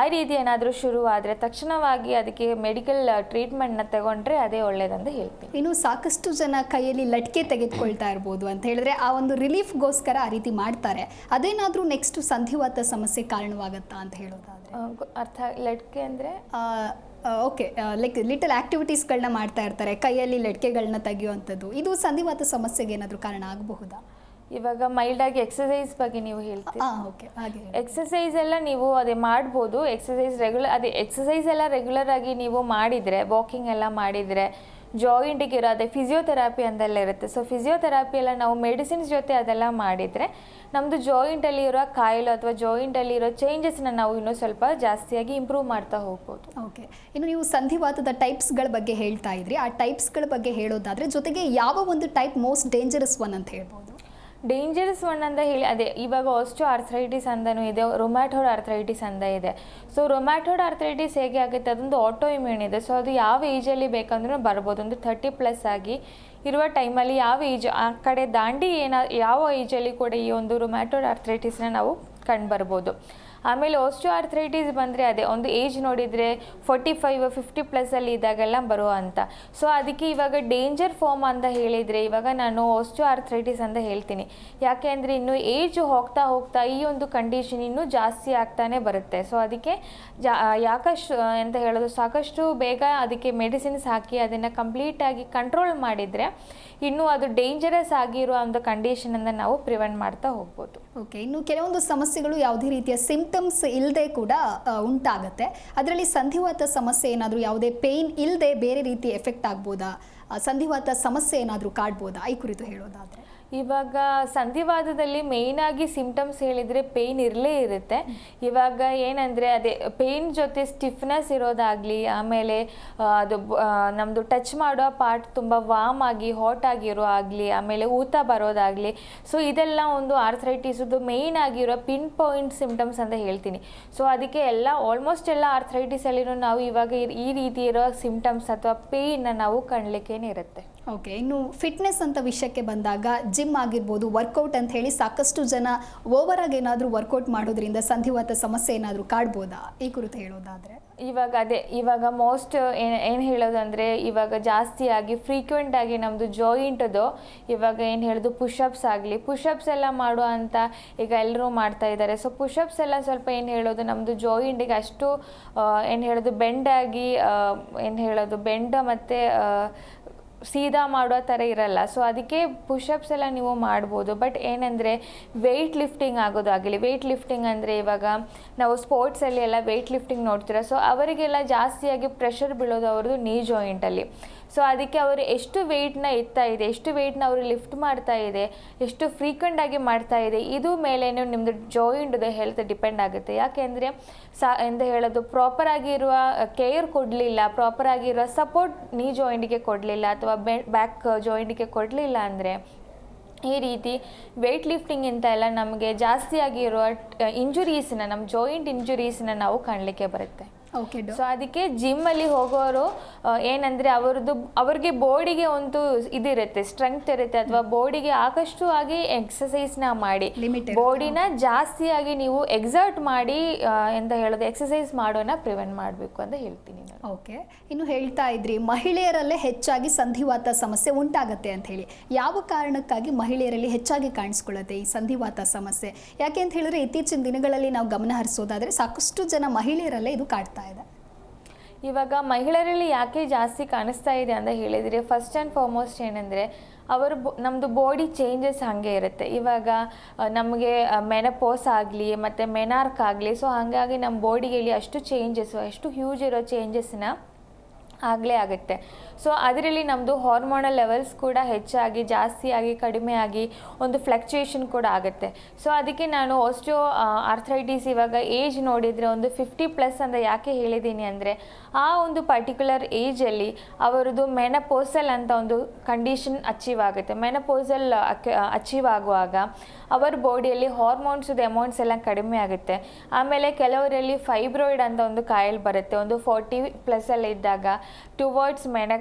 ಆ ರೀತಿ ಏನಾದರೂ ಶುರುವಾದರೆ ತಕ್ಷಣವಾಗಿ ಅದಕ್ಕೆ ಮೆಡಿಕಲ್ ಟ್ರೀಟ್ಮೆಂಟ್ನ ತಗೊಂಡ್ರೆ ಅದೇ ಒಳ್ಳೇದಂತ ಹೇಳ್ತೀನಿ. ಇನ್ನು ಸಾಕಷ್ಟು ಜನ ಕೈಯಲ್ಲಿ ಲಟ್ಕೆ ತೆಗೆದುಕೊಳ್ತಾ ಇರ್ಬೋದು ಅಂತ ಹೇಳಿದ್ರೆ ಆ ಒಂದು ರಿಲೀಫ್ಗೋಸ್ಕರ ಆ ರೀತಿ ಮಾಡ್ತಾರೆ. ಅದೇನಾದರೂ ನೆಕ್ಸ್ಟ್ ಸಂಧಿವಾತ ಸಮಸ್ಯೆ ಕಾರಣವಾಗತ್ತಾ ಅಂತ ಹೇಳೋದಾದ್ರೆ? ಅರ್ಥ ಲಟ್ಕೆ ಅಂದರೆ? ಓಕೆ ಲೈಕ್ ಲಿಟಲ್ ಆಕ್ಟಿವಿಟೀಸ್ಗಳನ್ನ ಮಾಡ್ತಾ ಇರ್ತಾರೆ ಕೈಯಲ್ಲಿ ಲಟ್ಕೆಗಳನ್ನ ತೆಗೆಯುವಂಥದ್ದು. ಇದು ಸಂಧಿವಾತ ಸಮಸ್ಯೆಗೆ ಏನಾದರೂ ಕಾರಣ ಆಗಬಹುದಾ? ಇವಾಗ ಮೈಲ್ಡ್ ಆಗಿ ಎಕ್ಸಸೈಸ್ ಬಗ್ಗೆ ನೀವು ಹೇಳ್ತೀರಾ. ಎಕ್ಸಸೈಸ್ ಎಲ್ಲ ನೀವು ಅದೇ ಮಾಡ್ಬೋದು. ಎಕ್ಸಸೈಸ್ ರೆಗ್ಯುಲರ್ ಅದೇ ಎಕ್ಸಸೈಸ್ ಎಲ್ಲ ರೆಗ್ಯುಲರ್ ಆಗಿ ನೀವು ಮಾಡಿದರೆ ವಾಕಿಂಗ್ ಎಲ್ಲ ಮಾಡಿದರೆ ಜಾಯಿಂಟಿಗೆ ಇರೋ ಅದೇ ಫಿಸಿಯೋಥೆರಪಿ ಅಂದೆಲ್ಲ ಇರುತ್ತೆ. ಸೊ ಫಿಸಿಯೋಥೆರಪಿ ಎಲ್ಲ ನಾವು ಮೆಡಿಸಿನ್ಸ್ ಜೊತೆ ಅದೆಲ್ಲ ಮಾಡಿದರೆ ನಮ್ಮದು ಜಾಯಿಂಟಲ್ಲಿ ಇರೋ ಕಾಯಿಲೆ ಅಥವಾ ಜಾಯಿಂಟಲ್ಲಿ ಇರೋ ಚೇಂಜಸ್ನ ನಾವು ಇನ್ನೂ ಸ್ವಲ್ಪ ಜಾಸ್ತಿಯಾಗಿ ಇಂಪ್ರೂವ್ ಮಾಡ್ತಾ ಹೋಗ್ಬೋದು. ಓಕೆ ಇನ್ನು ನೀವು ಸಂಧಿವಾತದ ಟೈಪ್ಸ್ಗಳ ಬಗ್ಗೆ ಹೇಳ್ತಾ ಇದ್ರಿ. ಆ ಟೈಪ್ಸ್ಗಳ ಬಗ್ಗೆ ಹೇಳೋದಾದ್ರೆ ಜೊತೆಗೆ ಯಾವ ಒಂದು ಟೈಪ್ ಮೋಸ್ಟ್ ಡೇಂಜರಸ್ ಒನ್ ಅಂತ ಹೇಳ್ಬೋದು? ಡೇಂಜರಸ್ ಒನ್ ಅಂತ ಹೇಳಿ, ಅದೇ, ಇವಾಗ ಆಸ್ಟೋ ಆರ್ಥ್ರೈಟಿಸ್ ಅಂದನೂ ಇದೆ ರೊಮ್ಯಾಟೋಡ್ ಆರ್ಥ್ರೈಟಿಸ್ ಅಂತ ಇದೆ. ಸೊ ರೊಮ್ಯಾಟೋಡ್ ಆರ್ಥ್ರೈಟಿಸ್ ಹೇಗೆ ಆಗುತ್ತೆ, ಅದೊಂದು ಆಟೋ ಇಮ್ಯೂನ್ ಇದೆ. ಸೊ ಅದು ಯಾವ ಏಜಲ್ಲಿ ಬೇಕಂದ್ರೂ ಬರ್ಬೋದು. ಒಂದು ಥರ್ಟಿ ಪ್ಲಸ್ ಆಗಿ ಇರುವ ಟೈಮಲ್ಲಿ ಯಾವ ಏಜ್ ಆ ಕಡೆ ದಾಂಡಿ ಏನ, ಯಾವ ಏಜಲ್ಲಿ ಕೂಡ ಈ ಒಂದು ರೊಮ್ಯಾಟೋಡ್ ಆರ್ಥ್ರೈಟಿಸ್ನ ನಾವು ಕಂಡುಬರ್ಬೋದು. ಆಮೇಲೆ ಓಸ್ಟೋ ಆರ್ಥ್ರೈಟಿಸ್ ಬಂದರೆ ಅದೇ, ಒಂದು ಏಜ್ ನೋಡಿದರೆ ಫೋರ್ಟಿ ಫೈವ್ ಫಿಫ್ಟಿ ಪ್ಲಸ್ಸಲ್ಲಿ ಇದ್ದಾಗೆಲ್ಲ ಬರೋ ಅಂತ. ಸೊ ಅದಕ್ಕೆ ಇವಾಗ ಡೇಂಜರ್ ಫಾರ್ಮ್ ಅಂತ ಹೇಳಿದರೆ ಇವಾಗ ನಾನು ಓಸ್ಟೋ ಆರ್ಥ್ರೈಟಿಸ್ ಅಂತ ಹೇಳ್ತೀನಿ. ಯಾಕೆ ಅಂದರೆ ಇನ್ನು ಏಜ್ ಹೋಗ್ತಾ ಹೋಗ್ತಾ ಈ ಒಂದು ಕಂಡೀಷನ್ ಇನ್ನೂ ಜಾಸ್ತಿ ಆಗ್ತಾನೆ ಬರುತ್ತೆ. ಸೊ ಅದಕ್ಕೆ ಜಾ, ಯಾಕಷ್ಟು ಅಂತ ಹೇಳೋದು, ಸಾಕಷ್ಟು ಬೇಗ ಅದಕ್ಕೆ ಮೆಡಿಸಿನ್ಸ್ ಹಾಕಿ ಅದನ್ನು ಕಂಪ್ಲೀಟಾಗಿ ಕಂಟ್ರೋಲ್ ಮಾಡಿದರೆ ಇನ್ನೂ ಅದು ಡೇಂಜರಸ್ ಆಗಿರೋ ಒಂದು ಕಂಡೀಷನನ್ನು ನಾವು ಪ್ರಿವೆಂಟ್ ಮಾಡ್ತಾ ಹೋಗ್ಬೋದು. ಓಕೆ ಇನ್ನು ಕೆಲವೊಂದು ಸಮಸ್ಯೆಗಳು ಯಾವುದೇ ರೀತಿಯ ಸಿಂಪ್ಟಮ್ ಸಿಂಪ್ಟಮ್ಸ್ ಇಲ್ಲದೆ ಕೂಡ ಉಂಟಾಗುತ್ತೆ. ಅದರಲ್ಲಿ ಸಂಧಿವಾತ ಸಮಸ್ಯೆ ಏನಾದರೂ ಯಾವುದೇ ಪೇಯ್ನ್ ಇಲ್ಲದೆ ಬೇರೆ ರೀತಿ ಎಫೆಕ್ಟ್ ಆಗ್ಬೋದಾ? ಸಂಧಿವಾತ ಸಮಸ್ಯೆ ಏನಾದರೂ ಕಾಡ್ಬೋದಾ? ಈ ಕುರಿತು ಹೇಳೋದಾದರೆ. ಇವಾಗ ಸಂಧಿವಾದದಲ್ಲಿ ಮೇಯ್ನಾಗಿ ಸಿಂಪ್ಟಮ್ಸ್ ಹೇಳಿದರೆ ಪೇಯ್ನ್ ಇರಲೇ ಇರುತ್ತೆ. ಇವಾಗ ಏನಂದರೆ ಅದೇ ಪೇಯ್ನ್ ಜೊತೆ ಸ್ಟಿಫ್ನೆಸ್ ಇರೋದಾಗಲಿ, ಆಮೇಲೆ ಅದು ನಮ್ದು ಟಚ್ ಮಾಡೋ ಪಾರ್ಟ್ ತುಂಬ ವಾಮ್ ಆಗಿ ಹಾಟ್ ಆಗಿರೋ ಆಗಲಿ, ಆಮೇಲೆ ಊತ ಬರೋದಾಗಲಿ ಸೊ ಇದೆಲ್ಲ ಒಂದು ಆರ್ಥ್ರೈಟಿಸದು ಮೇಯ್ನ್ ಆಗಿರೋ ಪಿನ್ ಪಾಯಿಂಟ್ ಸಿಂಪ್ಟಮ್ಸ್ ಅಂತ ಹೇಳ್ತೀನಿ. ಸೊ ಅದಕ್ಕೆ ಎಲ್ಲ ಆಲ್ಮೋಸ್ಟ್ ಎಲ್ಲ ಅಲ್ಲಿ ನಾವು ಇವಾಗ ಈ- ರೀತಿ ಇರೋ ಸಿಂಪ್ಟಮ್ಸ್ ಅಥವಾ ಪೇಯ್ನ ನಾವು ಕಾಣಲಿಕ್ಕೇನೆ ಇರುತ್ತೆ. ಓಕೆ ಇನ್ನು ಫಿಟ್ನೆಸ್ ಅಂತ ವಿಷಯಕ್ಕೆ ಬಂದಾಗ ಜಿಮ್ ಆಗಿರ್ಬೋದು ವರ್ಕೌಟ್ ಅಂತ ಹೇಳಿ ಸಾಕಷ್ಟು ಜನ ಓವರ್ ಆಗಿ ಏನಾದರೂ ವರ್ಕೌಟ್ ಮಾಡೋದ್ರಿಂದ ಸಂಧಿವಾತ ಸಮಸ್ಯೆ ಏನಾದರೂ ಕಾಡ್ಬೋದಾ? ಈ ಕುರಿತು ಹೇಳೋದಾದರೆ. ಇವಾಗ ಅದೇ, ಇವಾಗ ಮೋಸ್ಟ್ ಏನು ಏನು ಹೇಳೋದಂದರೆ, ಇವಾಗ ಜಾಸ್ತಿಯಾಗಿ ಫ್ರೀಕ್ವೆಂಟ್ ಆಗಿ ನಮ್ಮದು ಜಾಯಿಂಟದು ಇವಾಗ ಏನು ಹೇಳೋದು ಪುಷಪ್ಸ್ ಆಗಲಿ. ಪುಷಪ್ಸ್ ಎಲ್ಲ ಮಾಡೋ ಅಂತ ಈಗ ಎಲ್ಲರೂ ಮಾಡ್ತಾ ಇದ್ದಾರೆ ಸೊ ಪುಷಪ್ಸ್ ಎಲ್ಲ ಸ್ವಲ್ಪ ಏನು ಹೇಳೋದು ನಮ್ಮದು ಜಾಯಿಂಟಿಗೆ ಅಷ್ಟು ಏನು ಹೇಳೋದು ಬೆಂಡಾಗಿ ಏನು ಹೇಳೋದು ಬೆಂಡ ಮತ್ತು ಸೀದಾ ಮಾಡೋ ಥರ ಇರಲ್ಲ. ಸೊ ಅದಕ್ಕೆ ಪುಷಪ್ಸ್ ಎಲ್ಲ ನೀವು ಮಾಡ್ಬೋದು. ಬಟ್ ಏನಂದರೆ ವೆಯ್ಟ್ ಲಿಫ್ಟಿಂಗ್ ಆಗೋದಾಗಲಿ ವೆಯ್ಟ್ ಲಿಫ್ಟಿಂಗ್ ಅಂದರೆ ಇವಾಗ ನಾವು ಸ್ಪೋರ್ಟ್ಸಲ್ಲಿ ಎಲ್ಲ ವೆಯ್ಟ್ ಲಿಫ್ಟಿಂಗ್ ನೋಡ್ತೀರ? ಸೊ ಅವರಿಗೆಲ್ಲ ಜಾಸ್ತಿಯಾಗಿ ಪ್ರೆಷರ್ ಬೀಳೋದು ಅವ್ರದ್ದು ನೀ ಜಾಯಿಂಟಲ್ಲಿ ಸೊ ಅದಕ್ಕೆ ಅವರು ಎಷ್ಟು ವೆಯ್ಟ್ನ ಎತ್ತಾ ಇದೆ, ಎಷ್ಟು ವೆಯ್ಟ್ನ ಅವರು ಲಿಫ್ಟ್ ಮಾಡ್ತಾ ಇದೆ, ಎಷ್ಟು ಫ್ರೀಕ್ವೆಂಟ್ ಆಗಿ ಮಾಡ್ತಾ ಇದೆ, ಇದು ಮೇಲೇನು ನಿಮ್ಮದು ಜಾಯಿಂಟ್ದು ಹೆಲ್ತ್ ಡಿಪೆಂಡ್ ಆಗುತ್ತೆ. ಯಾಕೆಂದರೆ ಸಾ ಎಂದು ಹೇಳೋದು ಪ್ರಾಪರ್ ಆಗಿರುವ ಕೇರ್ ಕೊಡಲಿಲ್ಲ ಪ್ರಾಪರ್ ಆಗಿರುವ ಸಪೋರ್ಟ್ ನೀ ಜಾಯಿಂಟಿಗೆ ಕೊಡಲಿಲ್ಲ ಅಥವಾ ಬ್ಯಾಕ್ ಜಾಯಿಂಟಿಗೆ ಕೊಡಲಿಲ್ಲ ಅಂದರೆ, ಈ ರೀತಿ ವೆಯ್ಟ್ ಲಿಫ್ಟಿಂಗಿಂತ ಎಲ್ಲ ನಮಗೆ ಜಾಸ್ತಿಯಾಗಿರುವ ಇಂಜುರೀಸ್ನ ನಮ್ಮ ಜಾಯಿಂಟ್ ಇಂಜುರೀಸ್ನ ನಾವು ಕಾಣಲಿಕ್ಕೆ ಬರುತ್ತೆ. ಓಕೆ ಸೊ ಅದಕ್ಕೆ ಜಿಮ್ಮಲ್ಲಿ ಹೋಗೋರು ಏನಂದ್ರೆ ಅವರದ್ದು ಅವ್ರಿಗೆ ಬಾಡಿಗೆ ಒಂದು ಇದಿರುತ್ತೆ ಸ್ಟ್ರೆಂಗ್ತ್ ಇರುತ್ತೆ ಅಥವಾ ಬಾಡಿಗೆ ಆಕಷ್ಟು ಆಗಿ ಎಕ್ಸಸೈಸ್ನ ಮಾಡಿ. ಬೋಡಿನ ಜಾಸ್ತಿಯಾಗಿ ನೀವು ಎಕ್ಸರ್ಟ್ ಮಾಡಿ ಎಂತ ಹೇಳೋದು ಎಕ್ಸಸೈಸ್ ಮಾಡೋಣ ಪ್ರಿವೆಂಟ್ ಮಾಡಬೇಕು ಅಂತ ಹೇಳ್ತೀನಿ ನಾನು. ಓಕೆ ಇನ್ನು ಹೇಳ್ತಾ ಇದ್ರಿ ಮಹಿಳೆಯರಲ್ಲೇ ಹೆಚ್ಚಾಗಿ ಸಂಧಿವಾತ ಸಮಸ್ಯೆ ಉಂಟಾಗತ್ತೆ ಅಂತ ಹೇಳಿ. ಯಾವ ಕಾರಣಕ್ಕಾಗಿ ಮಹಿಳೆಯರಲ್ಲಿ ಹೆಚ್ಚಾಗಿ ಕಾಣಿಸ್ಕೊಳ್ಳುತ್ತೆ ಈ ಸಂಧಿವಾತ ಸಮಸ್ಯೆ? ಯಾಕೆ ಅಂತ ಹೇಳಿದ್ರೆ ಇತ್ತೀಚಿನ ದಿನಗಳಲ್ಲಿ ನಾವು ಗಮನ ಹರಿಸೋದಾದ್ರೆ ಸಾಕಷ್ಟು ಜನ ಮಹಿಳೆಯರಲ್ಲೇ ಇದು ಕಾಡ್ತಾ ಇದೆ. ಇವಾಗ ಮಹಿಳೆಯರಲ್ಲಿ ಯಾಕೆ ಜಾಸ್ತಿ ಕಾಣಿಸ್ತಾ ಇದೆ ಅಂತ ಹೇಳಿದರೆ ಫಸ್ಟ್ ಆ್ಯಂಡ್ ಫಾರ್ಮೋಸ್ಟ್ ಏನಂದರೆ, ಅವರು ಬೊ ನಮ್ಮದು ಬಾಡಿ ಚೇಂಜಸ್ ಹಾಗೆ ಇರುತ್ತೆ. ಇವಾಗ ನಮಗೆ ಮೆನಪೋಸ್ ಆಗಲಿ, ಮತ್ತು ಮೆನಾರ್ಕ್ ಆಗಲಿ ಸೊ ಹಾಗಾಗಿ ನಮ್ಮ ಬಾಡಿಯಲ್ಲಿ ಅಷ್ಟು ಚೇಂಜಸ್ಸು ಅಷ್ಟು ಹ್ಯೂಜ್ ಇರೋ ಚೇಂಜಸ್ನ ಆಗಲೇ ಆಗುತ್ತೆ. ಸೊ ಅದರಲ್ಲಿ ನಮ್ಮದು ಹಾರ್ಮೋನಲ್ ಲೆವೆಲ್ಸ್ ಕೂಡ ಹೆಚ್ಚಾಗಿ ಜಾಸ್ತಿಯಾಗಿ ಕಡಿಮೆ ಆಗಿ ಒಂದು ಫ್ಲಕ್ಚುಯೇಷನ್ ಕೂಡ ಆಗುತ್ತೆ. ಸೊ ಅದಕ್ಕೆ ನಾನು ಅಷ್ಟು ಆರ್ಥ್ರೈಟಿಸ್ ಇವಾಗ ಏಜ್ ನೋಡಿದರೆ ಒಂದು ಫಿಫ್ಟಿ ಪ್ಲಸ್ ಅಂತ ಯಾಕೆ ಹೇಳಿದ್ದೀನಿ ಅಂದರೆ, ಆ ಒಂದು ಪರ್ಟಿಕ್ಯುಲರ್ ಏಜಲ್ಲಿ ಅವರದ್ದು ಮೆನಪೋಸಲ್ ಅಂತ ಒಂದು ಕಂಡೀಷನ್ ಅಚೀವ್ ಆಗುತ್ತೆ. ಮೆನಪೋಸಲ್ ಅಚೀವ್ ಆಗುವಾಗ ಅವರ ಬಾಡಿಯಲ್ಲಿ ಹಾರ್ಮೋನ್ಸ್ದು ಅಮೌಂಟ್ಸ್ ಎಲ್ಲ ಕಡಿಮೆ ಆಗುತ್ತೆ. ಆಮೇಲೆ ಕೆಲವರಲ್ಲಿ ಫೈಬ್ರಾಯ್ಡ್ ಅಂತ ಒಂದು ಕಾಯಿಲೆ ಬರುತ್ತೆ. ಒಂದು ಫೋರ್ಟಿ ಪ್ಲಸ್ಸಲ್ಲಿ ಇದ್ದಾಗ ಟುವರ್ಡ್ಸ್ ಮೆನ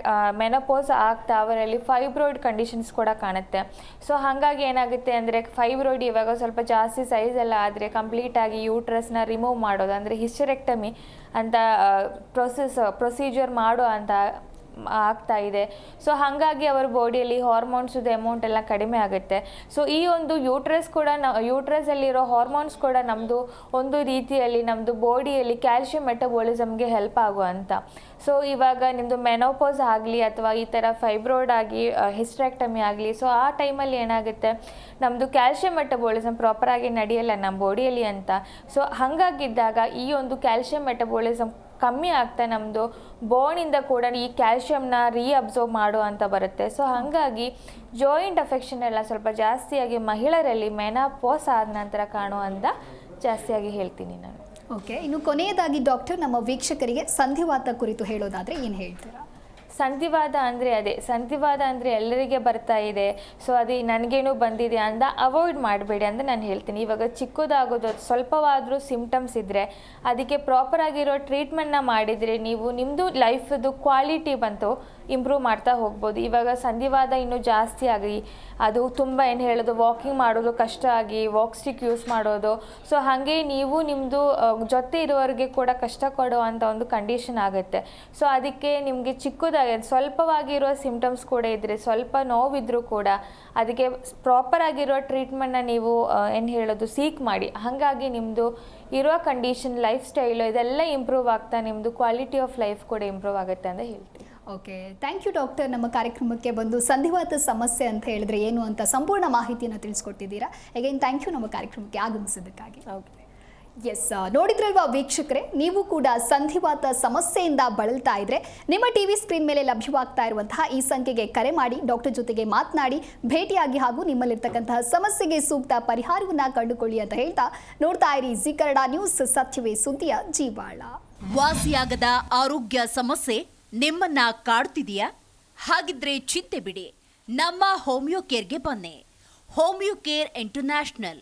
ಮೆನಪೋಸ್ ಆಗ್ತಾ ಅವರಲ್ಲಿ ಫೈಬ್ರಾಯ್ಡ್ ಕಂಡೀಷನ್ಸ್ ಕೂಡ ಕಾಣುತ್ತೆ. ಸೊ ಹಾಗಾಗಿ ಏನಾಗುತ್ತೆ ಅಂದರೆ ಫೈಬ್ರಾಯ್ಡ್ ಇವಾಗ ಸ್ವಲ್ಪ ಜಾಸ್ತಿ ಸೈಜ್ ಎಲ್ಲ ಆದರೆ ಕಂಪ್ಲೀಟಾಗಿ ಯೂಟ್ರಸ್ನ ರಿಮೂವ್ ಮಾಡೋದು, ಅಂದರೆ ಹಿಸ್ಟರೆಕ್ಟಮಿ ಅಂತ ಪ್ರೊಸೆಸ್ ಪ್ರೊಸೀಜರ್ ಮಾಡೋ ಅಂತ ಆಗ್ತಾ ಇದೆ. ಸೊ ಹಾಗಾಗಿ ಅವರ ಬಾಡಿಯಲ್ಲಿ ಹಾರ್ಮೋನ್ಸ್ದು ಅಮೌಂಟ್ ಎಲ್ಲ ಕಡಿಮೆ ಆಗುತ್ತೆ. ಸೊ ಈ ಒಂದು ಯೂಟ್ರಸ್ ಕೂಡ ನ ಯೂಟ್ರಸಲ್ಲಿರೋ ಹಾರ್ಮೋನ್ಸ್ ಕೂಡ ನಮ್ಮದು ಒಂದು ರೀತಿಯಲ್ಲಿ ನಮ್ಮದು ಬಾಡಿಯಲ್ಲಿ ಕ್ಯಾಲ್ಶಿಯಂ ಮೆಟಬಾಲಿಸಮ್ಗೆ ಹೆಲ್ಪ್ ಆಗುವಂಥ ಸೊ ಇವಾಗ ನಿಮ್ಮದು ಮೆನೋಪೋಸ್ ಆಗಲಿ ಅಥವಾ ಈ ಥರ ಫೈಬ್ರೋಯ್ಡ್ ಆಗಿ ಹಿಸ್ಟ್ರಾಕ್ಟಮಿ ಆಗಲಿ ಸೊ ಆ ಟೈಮಲ್ಲಿ ಏನಾಗುತ್ತೆ? ನಮ್ಮದು ಕ್ಯಾಲ್ಶಿಯಂ ಮೆಟಬೋಲಿಸಮ್ ಪ್ರಾಪರಾಗಿ ನಡೆಯಲ್ಲ ನಮ್ಮ ಬಾಡಿಯಲ್ಲಿ ಅಂತ. ಸೊ ಹಾಗಾಗಿದ್ದಾಗ ಈ ಒಂದು ಕ್ಯಾಲ್ಶಿಯಂ ಮೆಟಬೋಲಿಸಮ್ ಕಮ್ಮಿ ಆಗ್ತಾ ನಮ್ಮದು ಬೋನಿಂದ ಕೂಡ ಈ ಕ್ಯಾಲ್ಶಿಯಮ್ನ ರೀಅಬ್ಸರ್ವ್ ಮಾಡೋ ಅಂತ ಬರುತ್ತೆ. ಸೊ ಹಾಗಾಗಿ ಜಾಯಿಂಟ್ ಅಫೆಕ್ಷನ್ ಎಲ್ಲ ಸ್ವಲ್ಪ ಜಾಸ್ತಿಯಾಗಿ ಮಹಿಳೆಯರಲ್ಲಿ ಮೆನಾಪೋಸ್ ಆದ ನಂತರ ಕಾಣುವಂಥ ಜಾಸ್ತಿಯಾಗಿ ಹೇಳ್ತೀನಿ ನಾನು. ಓಕೆ ಇನ್ನು ಕೊನೆಯದಾಗಿ ಡಾಕ್ಟರ್ ನಮ್ಮ ವೀಕ್ಷಕರಿಗೆ ಸಂಧಿವಾತ ಕುರಿತು ಹೇಳೋದಾದರೆ ಏನು ಹೇಳ್ತೀರಾ? ಸಂಧಿವಾದ ಅಂದರೆ ಅದೇ, ಸಂಧಿವಾದ ಅಂದರೆ ಎಲ್ಲರಿಗೆ ಬರ್ತಾ ಇದೆ. ಸೊ ಅದು ನನಗೇನು ಬಂದಿದೆ ಅಂತ ಅವಾಯ್ಡ್ ಮಾಡಬೇಡಿ ಅಂತ ನಾನು ಹೇಳ್ತೀನಿ. ಇವಾಗ ಚಿಕ್ಕದಾಗೋದು ಸ್ವಲ್ಪವಾದರೂ ಸಿಮ್ಟಮ್ಸ್ ಇದ್ದರೆ ಅದಕ್ಕೆ ಪ್ರಾಪರ್ ಆಗಿರೋ ಟ್ರೀಟ್ಮೆಂಟ್ನ ಮಾಡಿದರೆ ನೀವು ನಿಮ್ಮದು ಲೈಫದು ಕ್ವಾಲಿಟಿ ಬಂತು ಇಂಪ್ರೂವ್ ಮಾಡ್ತಾ ಹೋಗ್ಬೋದು. ಇವಾಗ ಸಂಧಿವಾದ ಇನ್ನೂ ಜಾಸ್ತಿ ಆಗಿ, ಅದು ತುಂಬ ಏನು ಹೇಳೋದು ವಾಕಿಂಗ್ ಮಾಡೋದು ಕಷ್ಟ ಆಗಿ ವಾಕ್ ಸ್ಟಿಕ್ ಯೂಸ್ ಮಾಡೋದು. ಸೊ ಹಾಗೆ ನೀವು ನಿಮ್ಮದು ಜೊತೆ ಇರೋರಿಗೆ ಕೂಡ ಕಷ್ಟ ಕೊಡೋ ಒಂದು ಕಂಡೀಷನ್ ಆಗುತ್ತೆ. ಸೊ ಅದಕ್ಕೆ ನಿಮಗೆ ಚಿಕ್ಕದಾಗಿ ಸ್ವಲ್ಪವಾಗಿರೋ ಸಿಂಪ್ಟಮ್ಸ್ ಕೂಡ ಇದ್ದರೆ ಸ್ವಲ್ಪ ನೋವಿದ್ರೂ ಕೂಡ ಅದಕ್ಕೆ ಪ್ರಾಪರ್ ಆಗಿರೋ ಟ್ರೀಟ್ಮೆಂಟ್ನ ನೀವು ಏನು ಹೇಳೋದು ಸೀಕ್ ಮಾಡಿ. ಹಾಗಾಗಿ ನಿಮ್ಮದು ಇರುವ ಕಂಡೀಷನ್ ಲೈಫ್ ಸ್ಟೈಲು ಇದೆಲ್ಲ ಇಂಪ್ರೂವ್ ಆಗ್ತಾ ನಿಮ್ಮದು ಕ್ವಾಲಿಟಿ ಆಫ್ ಲೈಫ್ ಕೂಡ ಇಂಪ್ರೂವ್ ಆಗುತ್ತೆ ಅಂತ ಹೇಳ್ತೀನಿ. ಓಕೆ ಥ್ಯಾಂಕ್ ಯು ಡಾಕ್ಟರ್ ನಮ್ಮ ಕಾರ್ಯಕ್ರಮಕ್ಕೆ ಬಂದು ಸಂಧಿವಾತ ಸಮಸ್ಯೆ ಅಂತ ಹೇಳಿದ್ರೆ ಏನು ಅಂತ ಸಂಪೂರ್ಣ ಮಾಹಿತಿಯನ್ನು ತಿಳಿಸ್ಕೊಟ್ಟಿದ್ದೀರಾ? ಅಗೈನ್ ಥ್ಯಾಂಕ್ ಯು ನಮ್ಮ ಕಾರ್ಯಕ್ರಮಕ್ಕೆ ಆಗಮಿಸಿದ್ದಕ್ಕಾಗಿ. ಓಕೆ ಎಸ್ ನೋಡಿದ್ರಲ್ವಾ ವೀಕ್ಷಕರೇ? ನೀವು ಕೂಡ ಸಂಧಿವಾತ ಸಮಸ್ಯೆಯಿಂದ ಬಳಲ್ತಾ ಇದ್ರೆ ನಿಮ್ಮ ಟಿವಿ ಸ್ಕ್ರೀನ್ ಮೇಲೆ ಲಭ್ಯವಾಗ್ತಾ ಇರುವಂತಹ ಈ ಸಂಖ್ಯೆಗೆ ಕರೆ ಮಾಡಿ, ಡಾಕ್ಟರ್ ಜೊತೆಗೆ ಮಾತನಾಡಿ, ಭೇಟಿಯಾಗಿ ಹಾಗೂ ನಿಮ್ಮಲ್ಲಿರ್ತಕ್ಕಂತಹ ಸಮಸ್ಯೆಗೆ ಸೂಕ್ತ ಪರಿಹಾರವನ್ನ ಕಂಡುಕೊಳ್ಳಿ ಅಂತ ಹೇಳ್ತಾ ನೋಡ್ತಾ ಇರಿ ಜಿ ಕನ್ನಡ ನ್ಯೂಸ್, ಸತ್ಯವೇ ಸುದ್ದಿಯ ಜೀವಾಳ. ವಾಸಿಯಾಗದ ಆರೋಗ್ಯ ಸಮಸ್ಯೆ ನಿಮ್ಮನ್ನ ಕಾಡ್ತಿದೆಯಾ? ಹಾಗಿದ್ರೆ ಚಿಂತೆ ಬಿಡಿ. ನಮ್ಮ ಹೋಮಿಯೋ ಕೇರ್ಗೆ ಬನ್ನಿ. Homeo care international